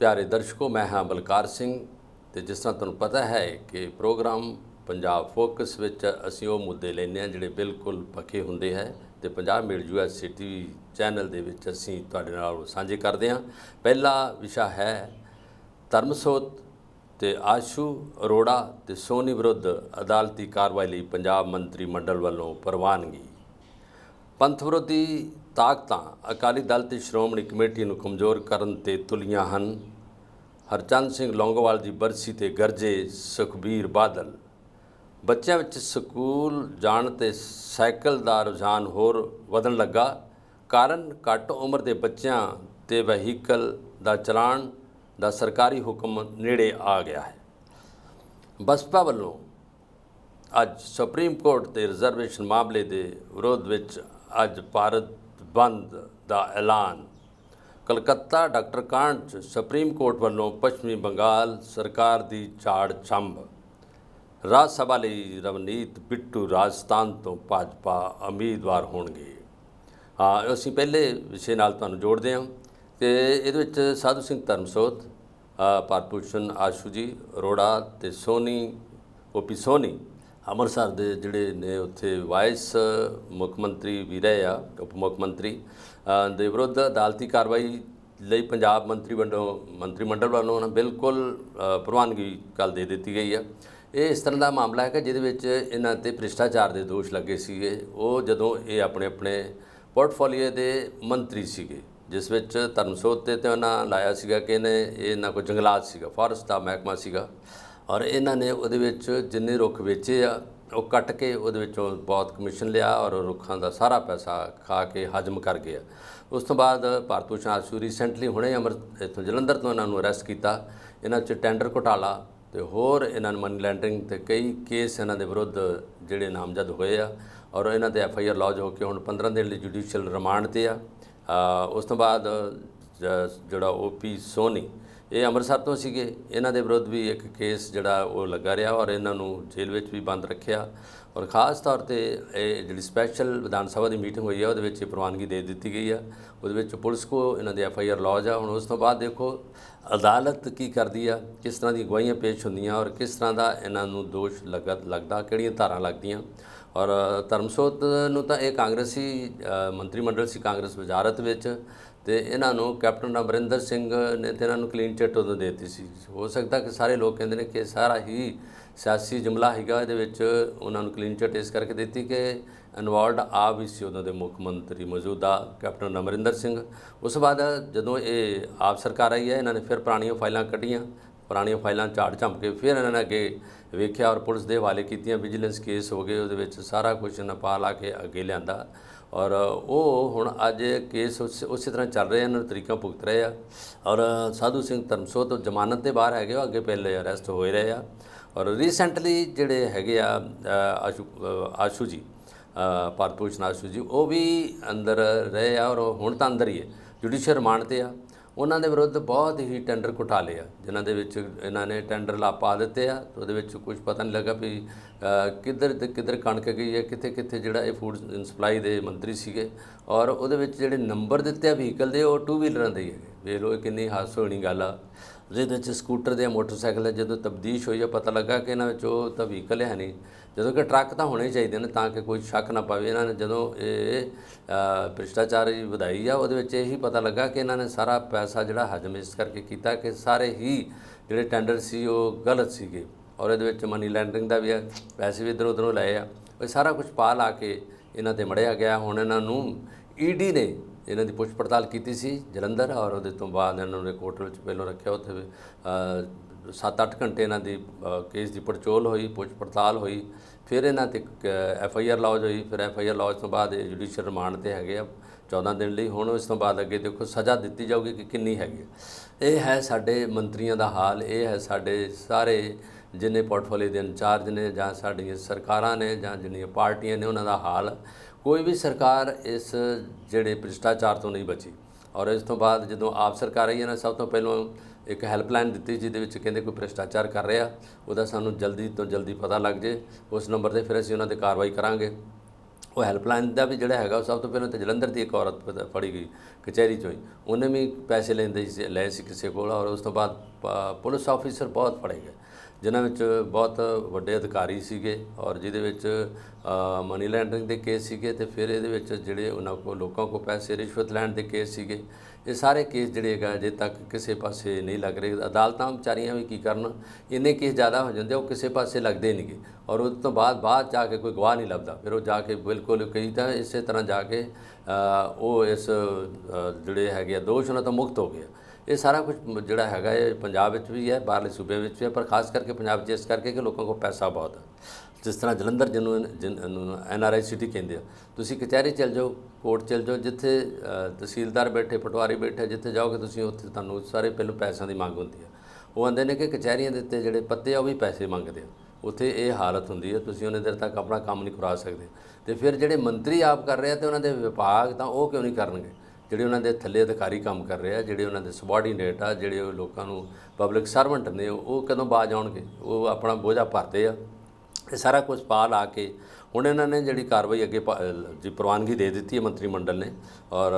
ਪਿਆਰੇ ਦਰਸ਼ਕੋ, ਮੈਂ ਹਾਂ ਬਲਕਾਰ ਸਿੰਘ ਤੇ ਜਿਸ ਤਰ੍ਹਾਂ ਤੁਹਾਨੂੰ ਪਤਾ ਹੈ ਕਿ ਪ੍ਰੋਗਰਾਮ ਪੰਜਾਬ ਫੋਕਸ ਵਿੱਚ ਅਸੀਂ ਉਹ ਮੁੱਦੇ ਲੈਂਦੇ ਹਾਂ ਜਿਹੜੇ ਬਿਲਕੁਲ ਪੱਕੇ ਹੁੰਦੇ ਹੈ ਤੇ ਪੰਜਾਬ ਮਿਲ ਯੂਐਸਟੀ ਚੈਨਲ ਦੇ ਵਿੱਚ ਅਸੀਂ ਤੁਹਾਡੇ ਨਾਲ ਸਾਂਝੇ ਕਰਦੇ ਹਾਂ। ਪਹਿਲਾ ਵਿਸ਼ਾ ਹੈ ਧਰਮਸੋਤ ਤੇ ਆਸ਼ੂ ਅਰੋੜਾ ਤੇ ਸੋਨੀ ਵਿਰੁੱਧ ਅਦਾਲਤੀ ਕਾਰਵਾਈ ਲਈ ਪੰਜਾਬ ਮੰਤਰੀ ਮੰਡਲ ਵੱਲੋਂ ਪ੍ਰਵਾਨਗੀ। ਪੰਥ ਵਿਰੋਧੀ ਤਾਕਤਾਂ ਅਕਾਲੀ ਦਲ ਤੇ ਸ਼੍ਰੋਮਣੀ ਕਮੇਟੀ ਨੂੰ ਕਮਜ਼ੋਰ ਕਰਨ ਤੇ ਤੁਲੀਆਂ ਹਨ। ਹਰਚੰਦ ਸਿੰਘ ਲੌਂਗੋਵਾਲ ਦੀ ਬਰਸੀ ਤੇ ਗਰਜੇ ਸੁਖਬੀਰ ਬਾਦਲ। ਬੱਚਿਆਂ ਵਿੱਚ ਸਕੂਲ ਜਾਣ ਤੇ ਸਾਈਕਲ ਦਾ ਰੁਝਾਨ ਹੋਰ ਵਧਣ ਲੱਗਾ। ਕਾਰਨ ਘੱਟ ਉਮਰ ਦੇ ਬੱਚਿਆਂ ਤੇ ਵਹੀਕਲ ਦਾ ਚਲਾਨ ਦਾ ਸਰਕਾਰੀ ਹੁਕਮ ਨੇੜੇ ਆ ਗਿਆ ਹੈ। ਬਸਪਾ ਵੱਲੋਂ ਅੱਜ ਸੁਪਰੀਮ ਕੋਰਟ ਦੇ ਰਿਜ਼ਰਵੇਸ਼ਨ ਮਾਮਲੇ ਦੇ ਵਿਰੋਧ ਵਿੱਚ ਅੱਜ ਭਾਰਤ ਬੰਦ ਦਾ ਐਲਾਨ। ਕਲਕੱਤਾ ਡਾਕਟਰ ਕਾਂਡ 'ਚ ਸੁਪਰੀਮ ਕੋਰਟ ਵੱਲੋਂ ਪੱਛਮੀ ਬੰਗਾਲ ਸਰਕਾਰ ਦੀ ਝਾੜ ਚੰਬ ਰਾਜ ਸਭਾ ਲਈ ਰਵਨੀਤ ਬਿੱਟੂ ਰਾਜਸਥਾਨ ਤੋਂ ਭਾਜਪਾ ਉਮੀਦਵਾਰ ਹੋਣਗੇ। ਹਾਂ ਅਸੀਂ ਪਹਿਲੇ ਵਿਸ਼ੇ ਨਾਲ ਤੁਹਾਨੂੰ ਜੋੜਦੇ ਹਾਂ ਤੇ ਇਹਦੇ ਵਿੱਚ ਸਾਧੂ ਸਿੰਘ ਧਰਮਸੋਤ ਅ, ਭਾਰਤਭੂਸ਼ਣ ਆਸ਼ੂ ਜੀ ਅਰੋੜਾ ਤੇ ਸੋਨੀ ਓਪੀ ਸੋਨੀ ਅੰਮ੍ਰਿਤਸਰ ਦੇ ਜਿਹੜੇ ਨੇ ਉੱਥੇ ਵਾਈਸ ਮੁੱਖ ਮੰਤਰੀ ਵੀ ਰਹੇ ਆ, ਉਪ ਮੁੱਖ ਮੰਤਰੀ ਦੇ ਵਿਰੁੱਧ ਅਦਾਲਤੀ ਕਾਰਵਾਈ ਲਈ ਪੰਜਾਬ ਮੰਤਰੀ ਵੱਲੋਂ ਮੰਤਰੀ ਮੰਡਲ ਵੱਲੋਂ ਉਹਨਾਂ ਬਿਲਕੁਲ ਪ੍ਰਵਾਨਗੀ ਕੱਲ ਦੇ ਦਿੱਤੀ ਗਈ ਆ। ਇਹ ਇਸ ਤਰ੍ਹਾਂ ਦਾ ਮਾਮਲਾ ਹੈ ਕਿ ਜਿਹਦੇ ਵਿੱਚ ਇਹਨਾਂ ਤੇ ਭ੍ਰਿਸ਼ਟਾਚਾਰ ਦੇ ਦੋਸ਼ ਲੱਗੇ ਸੀਗੇ। ਉਹ ਜਦੋਂ ਇਹ ਆਪਣੇ ਆਪਣੇ ਪੋਰਟਫੋਲੀਓ ਦੇ ਮੰਤਰੀ ਸੀਗੇ, ਜਿਸ ਵਿੱਚ ਧਰਮਸੋਤ ਤੇ ਤੇ ਉਹਨਾਂ ਲਾਇਆ ਸੀਗਾ ਕਿ ਇਹਨੇ, ਇਹ ਇਹਨਾਂ ਕੋਲ ਜੰਗਲਾਤ ਸੀਗਾ, ਫੋਰਸਟ ਦਾ ਮਹਿਕਮਾ ਸੀਗਾ। ਔਰ ਇਹਨਾਂ ਨੇ ਉਹਦੇ ਵਿੱਚ ਜਿੰਨੇ ਰੁੱਖ ਵੇਚੇ ਆ, ਉਹ ਕੱਟ ਕੇ ਉਹਦੇ ਵਿੱਚੋਂ ਬਹੁਤ ਕਮਿਸ਼ਨ ਲਿਆ ਔਰ ਰੁੱਖਾਂ ਦਾ ਸਾਰਾ ਪੈਸਾ ਖਾ ਕੇ ਹਜਮ ਕਰ ਗਿਆ। ਉਸ ਤੋਂ ਬਾਅਦ ਭਾਰਤ ਭੂਸ਼ਣ ਆਸ਼ੂ ਰੀਸੈਂਟਲੀ ਹੁਣੇ ਅੰਮ੍ਰਿਤ, ਇੱਥੋਂ ਜਲੰਧਰ ਤੋਂ ਇਹਨਾਂ ਨੂੰ ਅਰੈਸਟ ਕੀਤਾ। ਇਹਨਾਂ 'ਚ ਟੈਂਡਰ ਘੁਟਾਲਾ ਤੇ ਹੋਰ ਇਹਨਾਂ ਨੂੰ ਮਨੀ ਲੈਂਡਰਿੰਗ ਤੇ ਕਈ ਕੇਸ ਇਹਨਾਂ ਦੇ ਵਿਰੁੱਧ ਜਿਹੜੇ ਨਾਮਜ਼ਦ ਹੋਏ ਆ। ਔਰ ਇਹਨਾਂ ਤੇ ਐਫ ਆਈ ਆਰ ਲੌਜ ਹੋ ਕੇ ਹੁਣ 15 ਦਿਨ ਲਈ ਜੁਡੀਸ਼ੀਅਲ ਰਿਮਾਂਡ ਤੇ ਆ। ਉਸ ਤੋਂ ਬਾਅਦ ਜ- ਜਿਹੜਾ ਓਪੀ ਸੋਨੀ ਇਹ ਅੰਮ੍ਰਿਤਸਰ ਤੋਂ ਸੀਗੇ। ਇਹਨਾਂ ਦੇ ਵਿਰੁੱਧ ਵੀ ਇੱਕ ਕੇਸ ਜਿਹੜਾ ਉਹ ਲੱਗਾ ਰਿਹਾ ਔਰ ਇਹਨਾਂ ਨੂੰ ਜੇਲ੍ਹ ਵਿੱਚ ਵੀ ਬੰਦ ਰੱਖਿਆ। ਔਰ ਖਾਸ ਤੌਰ ਤੇ ਇਹ ਜਿਹੜੀ ਸਪੈਸ਼ਲ ਵਿਧਾਨ ਸਭਾ ਦੀ ਮੀਟਿੰਗ ਹੋਈ ਹੈ, ਉਹਦੇ ਵਿੱਚ ਇਹ ਪ੍ਰਵਾਨਗੀ ਦੇ ਦਿੱਤੀ ਗਈ ਆ ਉਹਦੇ ਵਿੱਚ ਪੁਲਿਸ ਕੋ ਇਹਨਾਂ ਦੇ ਐਫ ਆਈ ਆਰ ਲੌਜ ਆ। ਹੁਣ ਉਸ ਤੋਂ ਬਾਅਦ ਦੇਖੋ, ਅਦਾਲਤ ਕੀ ਕਰਦੀ ਆ, ਕਿਸ ਤਰ੍ਹਾਂ ਦੀ ਗਵਾਹੀਆਂ ਪੇਸ਼ ਹੁੰਦੀਆਂ ਔਰ ਕਿਸ ਤਰ੍ਹਾਂ ਦਾ ਇਹਨਾਂ ਨੂੰ ਦੋਸ਼ ਲੱਗਾ, ਲੱਗਦਾ, ਕਿਹੜੀਆਂ ਧਾਰਾਂ ਲੱਗਦੀਆਂ। ਔਰ ਧਰਮਸੋਤ ਨੂੰ ਤਾਂ ਇਹ ਕਾਂਗਰਸੀ ਮੰਤਰੀ ਮੰਡਲ ਸੀ ਕਾਂਗਰਸ ਵਜ਼ਾਰਤ ਵਿੱਚ। ਤੇ ਇਹਨਾਂ ਨੂੰ ਕੈਪਟਨ ਅਮਰਿੰਦਰ ਸਿੰਘ ਨੇ ਤੇ ਇਹਨਾਂ ਨੂੰ ਕਲੀਨ ਚਿੱਟ ਉਦੋਂ ਦੇ ਦਿੱਤੀ ਸੀ। ਹੋ ਸਕਦਾ ਕਿ ਸਾਰੇ ਲੋਕ ਕਹਿੰਦੇ ਨੇ ਕਿ ਸਾਰਾ ਹੀ ਸਿਆਸੀ ਜਮਲਾ ਹੈਗਾ, ਇਹਦੇ ਵਿੱਚ ਉਹਨਾਂ ਨੂੰ ਕਲੀਨ ਚਿੱਟ ਇਸ ਕਰਕੇ ਦਿੱਤੀ ਕਿ ਇਨਵੋਲਡ ਆ ਵੀ ਸੀ ਉਹਨਾਂ ਦੇ ਮੁੱਖ ਮੰਤਰੀ ਮੌਜੂਦਾ ਕੈਪਟਨ ਅਮਰਿੰਦਰ ਸਿੰਘ। ਉਸ ਤੋਂ ਬਾਅਦ ਜਦੋਂ ਇਹ ਆਪ ਸਰਕਾਰ ਆਈ ਹੈ, ਇਹਨਾਂ ਨੇ ਫਿਰ ਪੁਰਾਣੀਆਂ ਫਾਈਲਾਂ ਕੱਢੀਆਂ, ਪੁਰਾਣੀਆਂ ਫਾਈਲਾਂ ਝਾੜ ਝੰਪ ਕੇ ਫਿਰ ਇਹਨਾਂ ਨੇ ਅੱਗੇ ਵੇਖਿਆ ਔਰ ਪੁਲਿਸ ਦੇ ਹਵਾਲੇ ਕੀਤੀਆਂ ਵਿਜੀਲੈਂਸ ਕੇਸ ਹੋ ਗਏ, ਉਹਦੇ ਵਿੱਚ ਸਾਰਾ ਕੁਝ ਇਹਨਾਂ ਪਾ ਲਾ ਕੇ ਅੱਗੇ ਲਿਆਂਦਾ। ਔਰ ਉਹ ਹੁਣ ਅੱਜ ਕੇਸ ਉਸੇ ਤਰ੍ਹਾਂ ਚੱਲ ਰਹੇ ਹਨ ਨੂੰ ਤਰੀਕਾਂ ਭੁਗਤ ਰਹੇ ਆ। ਔਰ ਸਾਧੂ ਸਿੰਘ ਧਰਮਸੋਤ ਜ਼ਮਾਨਤ ਦੇ ਬਾਹਰ ਹੈਗੇ ਉਹ ਅੱਗੇ ਪਹਿਲੇ ਅਰੈਸਟ ਹੋਏ ਰਹੇ ਆ। ਔਰ ਰੀਸੈਂਟਲੀ ਜਿਹੜੇ ਹੈਗੇ ਆ ਆਸ਼ੂ ਆਸ਼ੂ ਜੀ ਭਾਰਤ ਭੂਸ਼ਣ ਆਸ਼ੂ ਜੀ, ਉਹ ਵੀ ਅੰਦਰ ਰਹੇ ਆ ਔਰ ਉਹ ਹੁਣ ਤਾਂ ਅੰਦਰ ਹੀ ਹੈ, ਜੁਡੀਸ਼ੀਅਲ ਰਿਮਾਂਡ ਤੇ ਆ। ਉਹਨਾਂ ਦੇ ਵਿਰੁੱਧ ਬਹੁਤ ਹੀ ਟੈਂਡਰ ਘੁਟਾਲੇ ਆ, ਜਿਨ੍ਹਾਂ ਦੇ ਵਿੱਚ ਇਹਨਾਂ ਨੇ ਟੈਂਡਰ ਲਾ ਪਾ ਦਿੱਤੇ ਆ, ਉਹਦੇ ਵਿੱਚ ਕੁਝ ਪਤਾ ਨਹੀਂ ਲੱਗਾ ਵੀ ਕਿੱਧਰ ਤੇ ਕਿੱਧਰ ਕਣਕ ਗਈ ਹੈ, ਕਿੱਥੇ ਕਿੱਥੇ ਜਿਹੜਾ ਇਹ ਫੂਡ ਸਪਲਾਈ ਦੇ ਮੰਤਰੀ ਸੀਗੇ, ਔਰ ਉਹਦੇ ਵਿੱਚ ਜਿਹੜੇ ਨੰਬਰ ਦਿੱਤੇ ਆ ਵਹੀਕਲ ਦੇ, ਉਹ ਟੂ ਵੀਲਰਾਂ ਦੇ ਹੀ ਹੈਗੇ। ਵੇਖ ਲਓ ਇਹ ਕਿੰਨੀ ਹਾਦਸਾ ਹੋਣੀ ਗੱਲ ਆ। ਜਿਹਦੇ ਵਿੱਚ ਸਕੂਟਰ ਦੇ ਮੋਟਰਸਾਈਕਲ ਹੈ ਜਦੋਂ ਤਬਦੀਸ਼ ਹੋਈ ਆ ਪਤਾ ਲੱਗਾ ਕਿ ਇਹਨਾਂ ਵਿੱਚ ਉਹ ਤਾਂ ਵਹੀਕਲ ਹੈ ਨਹੀਂ, ਜਦੋਂ ਕਿ ਟਰੱਕ ਤਾਂ ਹੋਣੇ ਚਾਹੀਦੇ ਨੇ ਤਾਂ ਕਿ ਕੋਈ ਸ਼ੱਕ ਨਾ ਪਵੇ। ਇਹਨਾਂ ਨੇ ਜਦੋਂ ਇਹ ਭ੍ਰਿਸ਼ਟਾਚਾਰ ਵਧਾਈ ਆ, ਉਹਦੇ ਵਿੱਚ ਇਹੀ ਪਤਾ ਲੱਗਾ ਕਿ ਇਹਨਾਂ ਨੇ ਸਾਰਾ ਪੈਸਾ ਜਿਹੜਾ ਹਜਮ ਇਸ ਕਰਕੇ ਕੀਤਾ ਕਿ ਸਾਰੇ ਹੀ ਜਿਹੜੇ ਟੈਂਡਰ ਸੀ, ਉਹ ਗਲਤ ਸੀਗੇ। ਔਰ ਇਹਦੇ ਵਿੱਚ ਮਨੀ ਲੈਂਡਰਿੰਗ ਦਾ ਵੀ ਆ, ਪੈਸੇ ਵੀ ਇੱਧਰੋਂ ਉੱਧਰੋਂ ਲਏ ਆ। ਇਹ ਸਾਰਾ ਕੁਝ ਪਾ ਲਾ ਕੇ ਇਹਨਾਂ ਤੇ ਮੜਿਆ ਗਿਆ। ਹੁਣ ਇਹਨਾਂ ਨੂੰ ਈਡੀ ਨੇ ਇਹਨਾਂ ਦੀ ਪੁੱਛ ਪੜਤਾਲ ਕੀਤੀ ਸੀ ਜਲੰਧਰ ਔਰ ਉਹਦੇ ਤੋਂ ਬਾਅਦ ਇਹਨਾਂ ਨੂੰ ਕੋਰਟ ਵਿੱਚ ਪਹਿਲਾਂ ਰੱਖਿਆ, ਉੱਥੇ 7-8 ਘੰਟੇ ਇਹਨਾਂ ਦੀ ਕੇਸ ਦੀ ਪੜਚੋਲ ਹੋਈ ਪੁੱਛ ਪੜਤਾਲ ਹੋਈ, ਫਿਰ ਇਹਨਾਂ ਤੇ ਐਫ ਆਈ ਆਰ ਲੌਜ ਹੋਈ, ਫਿਰ ਐਫ ਆਈ ਆਰ ਲੌਜ ਤੋਂ ਬਾਅਦ ਇਹ ਜੁਡੀਸ਼ੀਅਲ ਰਿਮਾਂਡ ਤੇ ਹੈਗੇ ਆ 14 ਦਿਨ ਲਈ, ਹੁਣ ਇਸ ਤੋਂ ਬਾਅਦ ਅੱਗੇ ਦੇਖੋ ਸਜ਼ਾ ਦਿੱਤੀ ਜਾਊਗੀ ਕਿ ਕਿੰਨੀ ਹੈਗੀ ਇਹ ਹੈ ਸਾਡੇ ਮੰਤਰੀਆਂ ਦਾ ਹਾਲ, ਇਹ ਹੈ ਸਾਡੇ ਸਾਰੇ ਜਿੰਨੇ ਪੋਰਟਫੋਲੀਓ ਦੇ ਇੰਚਾਰਜ ਨੇ ਜਾਂ ਸਾਡੀਆਂ ਸਰਕਾਰਾਂ ਨੇ ਜਾਂ ਜਿੰਨੀਆਂ ਪਾਰਟੀਆਂ ਨੇ ਉਹਨਾਂ ਦਾ ਹਾਲ ਕੋਈ ਵੀ ਸਰਕਾਰ ਇਸ ਜਿਹੜੇ ਭ੍ਰਿਸ਼ਟਾਚਾਰ ਤੋਂ ਨਹੀਂ ਬਚੀ ਔਰ ਇਸ ਤੋਂ ਬਾਅਦ ਜਦੋਂ ਆਪ ਸਰਕਾਰ ਆਈ ਇਹਨਾਂ ਨਾ, ਸਭ ਤੋਂ ਪਹਿਲਾਂ ਇੱਕ ਹੈਲਪਲਾਈਨ ਦਿੱਤੀ ਜਿਹਦੇ ਵਿੱਚ ਕਹਿੰਦੇ ਕੋਈ ਭ੍ਰਿਸ਼ਟਾਚਾਰ ਕਰ ਰਿਹਾ, ਉਹਦਾ ਸਾਨੂੰ ਜਲਦੀ ਤੋਂ ਜਲਦੀ ਪਤਾ ਲੱਗ ਜੇ, ਉਸ ਨੰਬਰ ਤੇ ਫਿਰ ਅਸੀਂ ਉਹਨਾਂ ਤੇ ਕਾਰਵਾਈ ਕਰਾਂਗੇ। ਉਹ ਹੈਲਪਲਾਈਨ ਦਾ ਵੀ ਜਿਹੜਾ ਹੈਗਾ, ਉਹ ਸਭ ਤੋਂ ਪਹਿਲਾਂ ਤਾਂ ਜਲੰਧਰ ਦੀ ਇੱਕ ਔਰਤ ਫੜੀ ਗਈ ਕਚਹਿਰੀ ਚੋਂ ਹੀ। ਉਹਨੇ ਵੀ ਪੈਸੇ ਲੈਂਦੇ ਸੀ, ਲਏ ਸੀ ਕਿਸੇ ਕੋਲ ਔਰ ਉਸ ਤੋਂ ਬਾਅਦ ਪੁਲਿਸ ਆਫੀਸਰ ਬਹੁਤ ਫੜੇ ਗਏ। ਜਿਨ੍ਹਾਂ ਵਿੱਚ ਬਹੁਤ ਵੱਡੇ ਅਧਿਕਾਰੀ ਸੀਗੇ ਔਰ ਜਿਹਦੇ ਵਿੱਚ ਮਨੀ ਲੈਂਡਰਿੰਗ ਦੇ ਕੇਸ ਸੀਗੇ ਤੇ ਫਿਰ ਇਹਦੇ ਵਿੱਚ ਜਿਹੜੇ ਉਹਨਾਂ ਕੋਲ ਲੋਕਾਂ ਕੋਲ ਪੈਸੇ, ਰਿਸ਼ਵਤ ਲੈਣ ਦੇ ਕੇਸ ਸੀਗੇ। ਇਹ ਸਾਰੇ ਕੇਸ ਜਿਹੜੇ ਹੈਗਾ ਅਜੇ ਤੱਕ ਕਿਸੇ ਪਾਸੇ ਨਹੀਂ ਲੱਗ ਰਹੇ। ਅਦਾਲਤਾਂ ਵਿਚਾਰੀਆਂ ਵੀ ਕੀ ਕਰਨ, ਇੰਨੇ ਕੇਸ ਜ਼ਿਆਦਾ ਹੋ ਜਾਂਦੇ ਉਹ ਕਿਸੇ ਪਾਸੇ ਲੱਗਦੇ ਨਹੀਂਗੇ ਔਰ ਉਸ ਤੋਂ ਬਾਅਦ ਬਾਅਦ ਜਾ ਕੇ ਕੋਈ ਗਵਾਹ ਨਹੀਂ ਲੱਭਦਾ। ਫਿਰ ਉਹ ਜਾ ਕੇ ਬਿਲਕੁਲ ਕਈ ਤਾਂ ਇਸੇ ਤਰ੍ਹਾਂ ਜਾ ਕੇ ਉਹ ਇਸ ਜਿਹੜੇ ਹੈਗੇ ਆ, ਦੋਸ਼ ਉਹਨਾਂ ਤੋਂ ਮੁਕਤ ਹੋ ਗਿਆ ਇਹ ਸਾਰਾ ਕੁਝ ਜਿਹੜਾ ਹੈਗਾ ਇਹ ਪੰਜਾਬ ਵਿੱਚ ਵੀ ਹੈ, ਬਾਹਰਲੇ ਸੂਬਿਆਂ ਵਿੱਚ ਵੀ ਹੈ, ਪਰ ਖਾਸ ਕਰਕੇ ਪੰਜਾਬ 'ਚ ਇਸ ਕਰਕੇ ਕਿ ਲੋਕਾਂ ਕੋਲ ਪੈਸਾ ਬਹੁਤ ਹੈ ਜਿਸ ਤਰ੍ਹਾਂ ਜਲੰਧਰ ਜਿਹਨੂੰ ਐਨ ਆਰ ਆਈ ਸਿਟੀ ਕਹਿੰਦੇ ਆ, ਤੁਸੀਂ ਕਚਹਿਰੀ ਚਲ ਜਾਓ, ਕੋਰਟ ਚਲ ਜਾਓ, ਜਿੱਥੇ ਤਹਿਸੀਲਦਾਰ ਬੈਠੇ, ਪਟਵਾਰੀ ਬੈਠੇ, ਜਿੱਥੇ ਜਾਓਗੇ ਤੁਸੀਂ ਉੱਥੇ ਤੁਹਾਨੂੰ ਸਾਰੇ ਪਹਿਲੋਂ ਪੈਸਿਆਂ ਦੀ ਮੰਗ ਹੁੰਦੀ ਹੈ ਉਹ ਆਂਦੇ ਨੇ ਕਿ ਕਚਹਿਰੀਆਂ ਦੇ ਉੱਤੇ ਜਿਹੜੇ ਪੱਤੇ ਆ, ਉਹ ਵੀ ਪੈਸੇ ਮੰਗਦੇ ਆ। ਉੱਥੇ ਇਹ ਹਾਲਤ ਹੁੰਦੀ ਹੈ ਤੁਸੀਂ ਉਹਨੇ ਦੇਰ ਤੱਕ ਆਪਣਾ ਕੰਮ ਨਹੀਂ ਕਰਾ ਸਕਦੇ। ਤੇ ਫਿਰ ਜਿਹੜੇ ਮੰਤਰੀ ਆਪ ਕਰ ਰਹੇ ਆ ਤੇ ਉਹਨਾਂ ਦੇ ਵਿਭਾਗ ਤਾਂ ਉਹ ਕਿਉਂ ਨਹੀਂ ਕਰਨਗੇ? ਜਿਹੜੇ ਉਹਨਾਂ ਦੇ ਥੱਲੇ ਅਧਿਕਾਰੀ ਕੰਮ ਕਰ ਰਹੇ ਆ, ਜਿਹੜੇ ਉਹਨਾਂ ਦੇ ਸਬਾਰਡੀਨੇਟ ਆ, ਜਿਹੜੇ ਉਹ ਲੋਕਾਂ ਨੂੰ ਪਬਲਿਕ ਸਰਵੈਂਟ ਨੇ, ਉਹ ਕਦੋਂ ਬਾਜ ਆਉਣਗੇ? ਉਹ ਆਪਣਾ ਬੋਝਾ ਭਰਦੇ ਆ। ਇਹ ਸਾਰਾ ਕੁਝ ਪਾ ਲਾ ਕੇ ਹੁਣ ਇਹਨਾਂ ਨੇ ਜਿਹੜੀ ਕਾਰਵਾਈ ਅੱਗੇ ਪਾ- ਜੀ ਪ੍ਰਵਾਨਗੀ ਦੇ ਦਿੱਤੀ ਹੈ ਮੰਤਰੀ ਮੰਡਲ ਨੇ। ਔਰ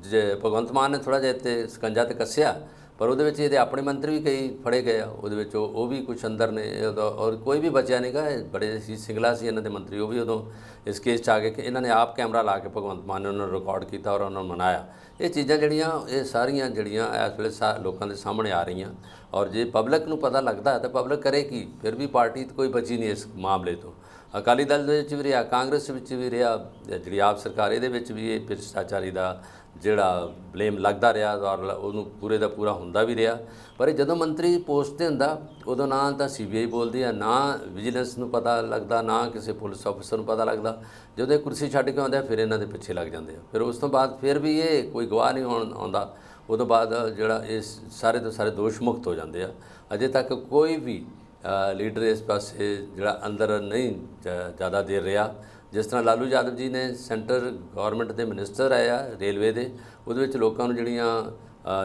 ਜੇ ਭਗਵੰਤ ਮਾਨ ਨੇ ਥੋੜਾ ਜਿਹਾ ਇੱਥੇ ਸਕੰਜਾ ਤੇ ਕੱਸਿਆ ਪਰ ਉਹਦੇ ਵਿੱਚ ਇਹਦੇ ਆਪਣੇ ਮੰਤਰੀ ਵੀ ਕਈ ਫੜੇ ਗਏ ਆ, ਉਹਦੇ ਵਿੱਚ ਉਹ ਵੀ ਕੁਝ ਅੰਦਰ ਨੇ ਇਹਦਾ- ਔਰ ਕੋਈ ਵੀ ਬਚਿਆ ਨਹੀਂਗਾ ਬੜੇ ਸੀ ਸਿੰਗਲਾ ਸੀ ਇਹਨਾਂ ਦੇ ਮੰਤਰੀ, ਉਹ ਵੀ ਉਦੋਂ ਇਸ ਕੇਸ 'ਚ ਆ ਗਏ ਕਿ ਇਹਨਾਂ ਨੇ ਆਪ ਕੈਮਰਾ ਲਾ ਕੇ ਭਗਵੰਤ ਮਾਨ ਨੇ ਉਹਨਾਂ ਨੂੰ ਰਿਕਾਰਡ ਕੀਤਾ ਔਰ ਉਹਨਾਂ ਨੂੰ ਮਨਾਇਆ। ਇਹ ਚੀਜ਼ਾਂ ਜਿਹੜੀਆਂ, ਇਹ ਸਾਰੀਆਂ ਜਿਹੜੀਆਂ ਇਸ ਵੇਲੇ ਸਾ- ਲੋਕਾਂ ਦੇ ਸਾਹਮਣੇ ਆ ਰਹੀਆਂ। ਔਰ ਜੇ ਪਬਲਿਕ ਨੂੰ ਪਤਾ ਲੱਗਦਾ ਹੈ ਤਾਂ ਪਬਲਿਕ ਕਰੇ ਕੀ? ਫਿਰ ਵੀ ਪਾਰਟੀ ਕੋਈ ਬਚੀ ਨਹੀਂ ਇਸ ਮਾਮਲੇ ਤੋਂ। ਅਕਾਲੀ ਦਲ ਦੇ ਵਿੱਚ ਵੀ ਰਿਹਾ, ਕਾਂਗਰਸ ਵਿੱਚ ਵੀ ਰਿਹਾ, ਜਿਹੜੀ ਆਪ ਸਰਕਾਰ, ਇਹਦੇ ਵਿੱਚ ਵੀ ਇਹ ਭ੍ਰਿਸ਼ਟਾਚਾਰੀ ਦਾ ਜਿਹੜਾ ਬਲੇਮ ਲੱਗਦਾ ਰਿਹਾ ਔਰ ਉਹਨੂੰ ਪੂਰੇ ਦਾ ਪੂਰਾ ਹੁੰਦਾ ਵੀ ਰਿਹਾ। ਪਰ ਇਹ ਜਦੋਂ ਮੰਤਰੀ ਪੋਸਟ ਤੇ ਹੁੰਦਾ, ਉਦੋਂ ਨਾ ਤਾਂ ਸੀਬੀਆਈ ਬੋਲਦੀ ਆ, ਨਾ ਵਿਜੀਲੈਂਸ ਨੂੰ ਪਤਾ ਲੱਗਦਾ, ਨਾ ਕਿਸੇ ਪੁਲਿਸ ਅਫਸਰ ਨੂੰ ਪਤਾ ਲੱਗਦਾ। ਜਦੋਂ ਇਹ ਕੁਰਸੀ ਛੱਡ ਕੇ ਆਉਂਦੇ ਆ, ਫਿਰ ਇਹਨਾਂ ਦੇ ਪਿੱਛੇ ਲੱਗ ਜਾਂਦੇ ਆ। ਫਿਰ ਉਸ ਤੋਂ ਬਾਅਦ ਫਿਰ ਵੀ ਇਹ ਕੋਈ ਗਵਾਹ ਨਹੀਂ ਹੋਣ, ਆਉਂਦਾ। ਉਦੋਂ ਬਾਅਦ ਜਿਹੜਾ ਇਹ ਸਾਰੇ ਤੋਂ ਸਾਰੇ ਦੋਸ਼ ਮੁਕਤ ਹੋ ਜਾਂਦੇ ਆ। ਅਜੇ ਤੱਕ ਕੋਈ ਵੀ ਲੀਡਰ ਇਸ ਪਾਸੇ ਜਿਹੜਾ ਅੰਦਰ ਨਹੀਂ ਜ- ਜ਼ਿਆਦਾ ਦੇਰ ਰਿਹਾ। ਜਿਸ ਤਰ੍ਹਾਂ ਲਾਲੂ ਯਾਦਵ ਜੀ ਨੇ ਸੈਂਟਰ ਗਵਰਨਮੈਂਟ ਦੇ ਮਿਨਿਸਟਰ ਆਇਆ ਰੇਲਵੇ ਦੇ ਉਹਦੇ ਵਿੱਚ ਲੋਕਾਂ ਨੂੰ ਜਿਹੜੀਆਂ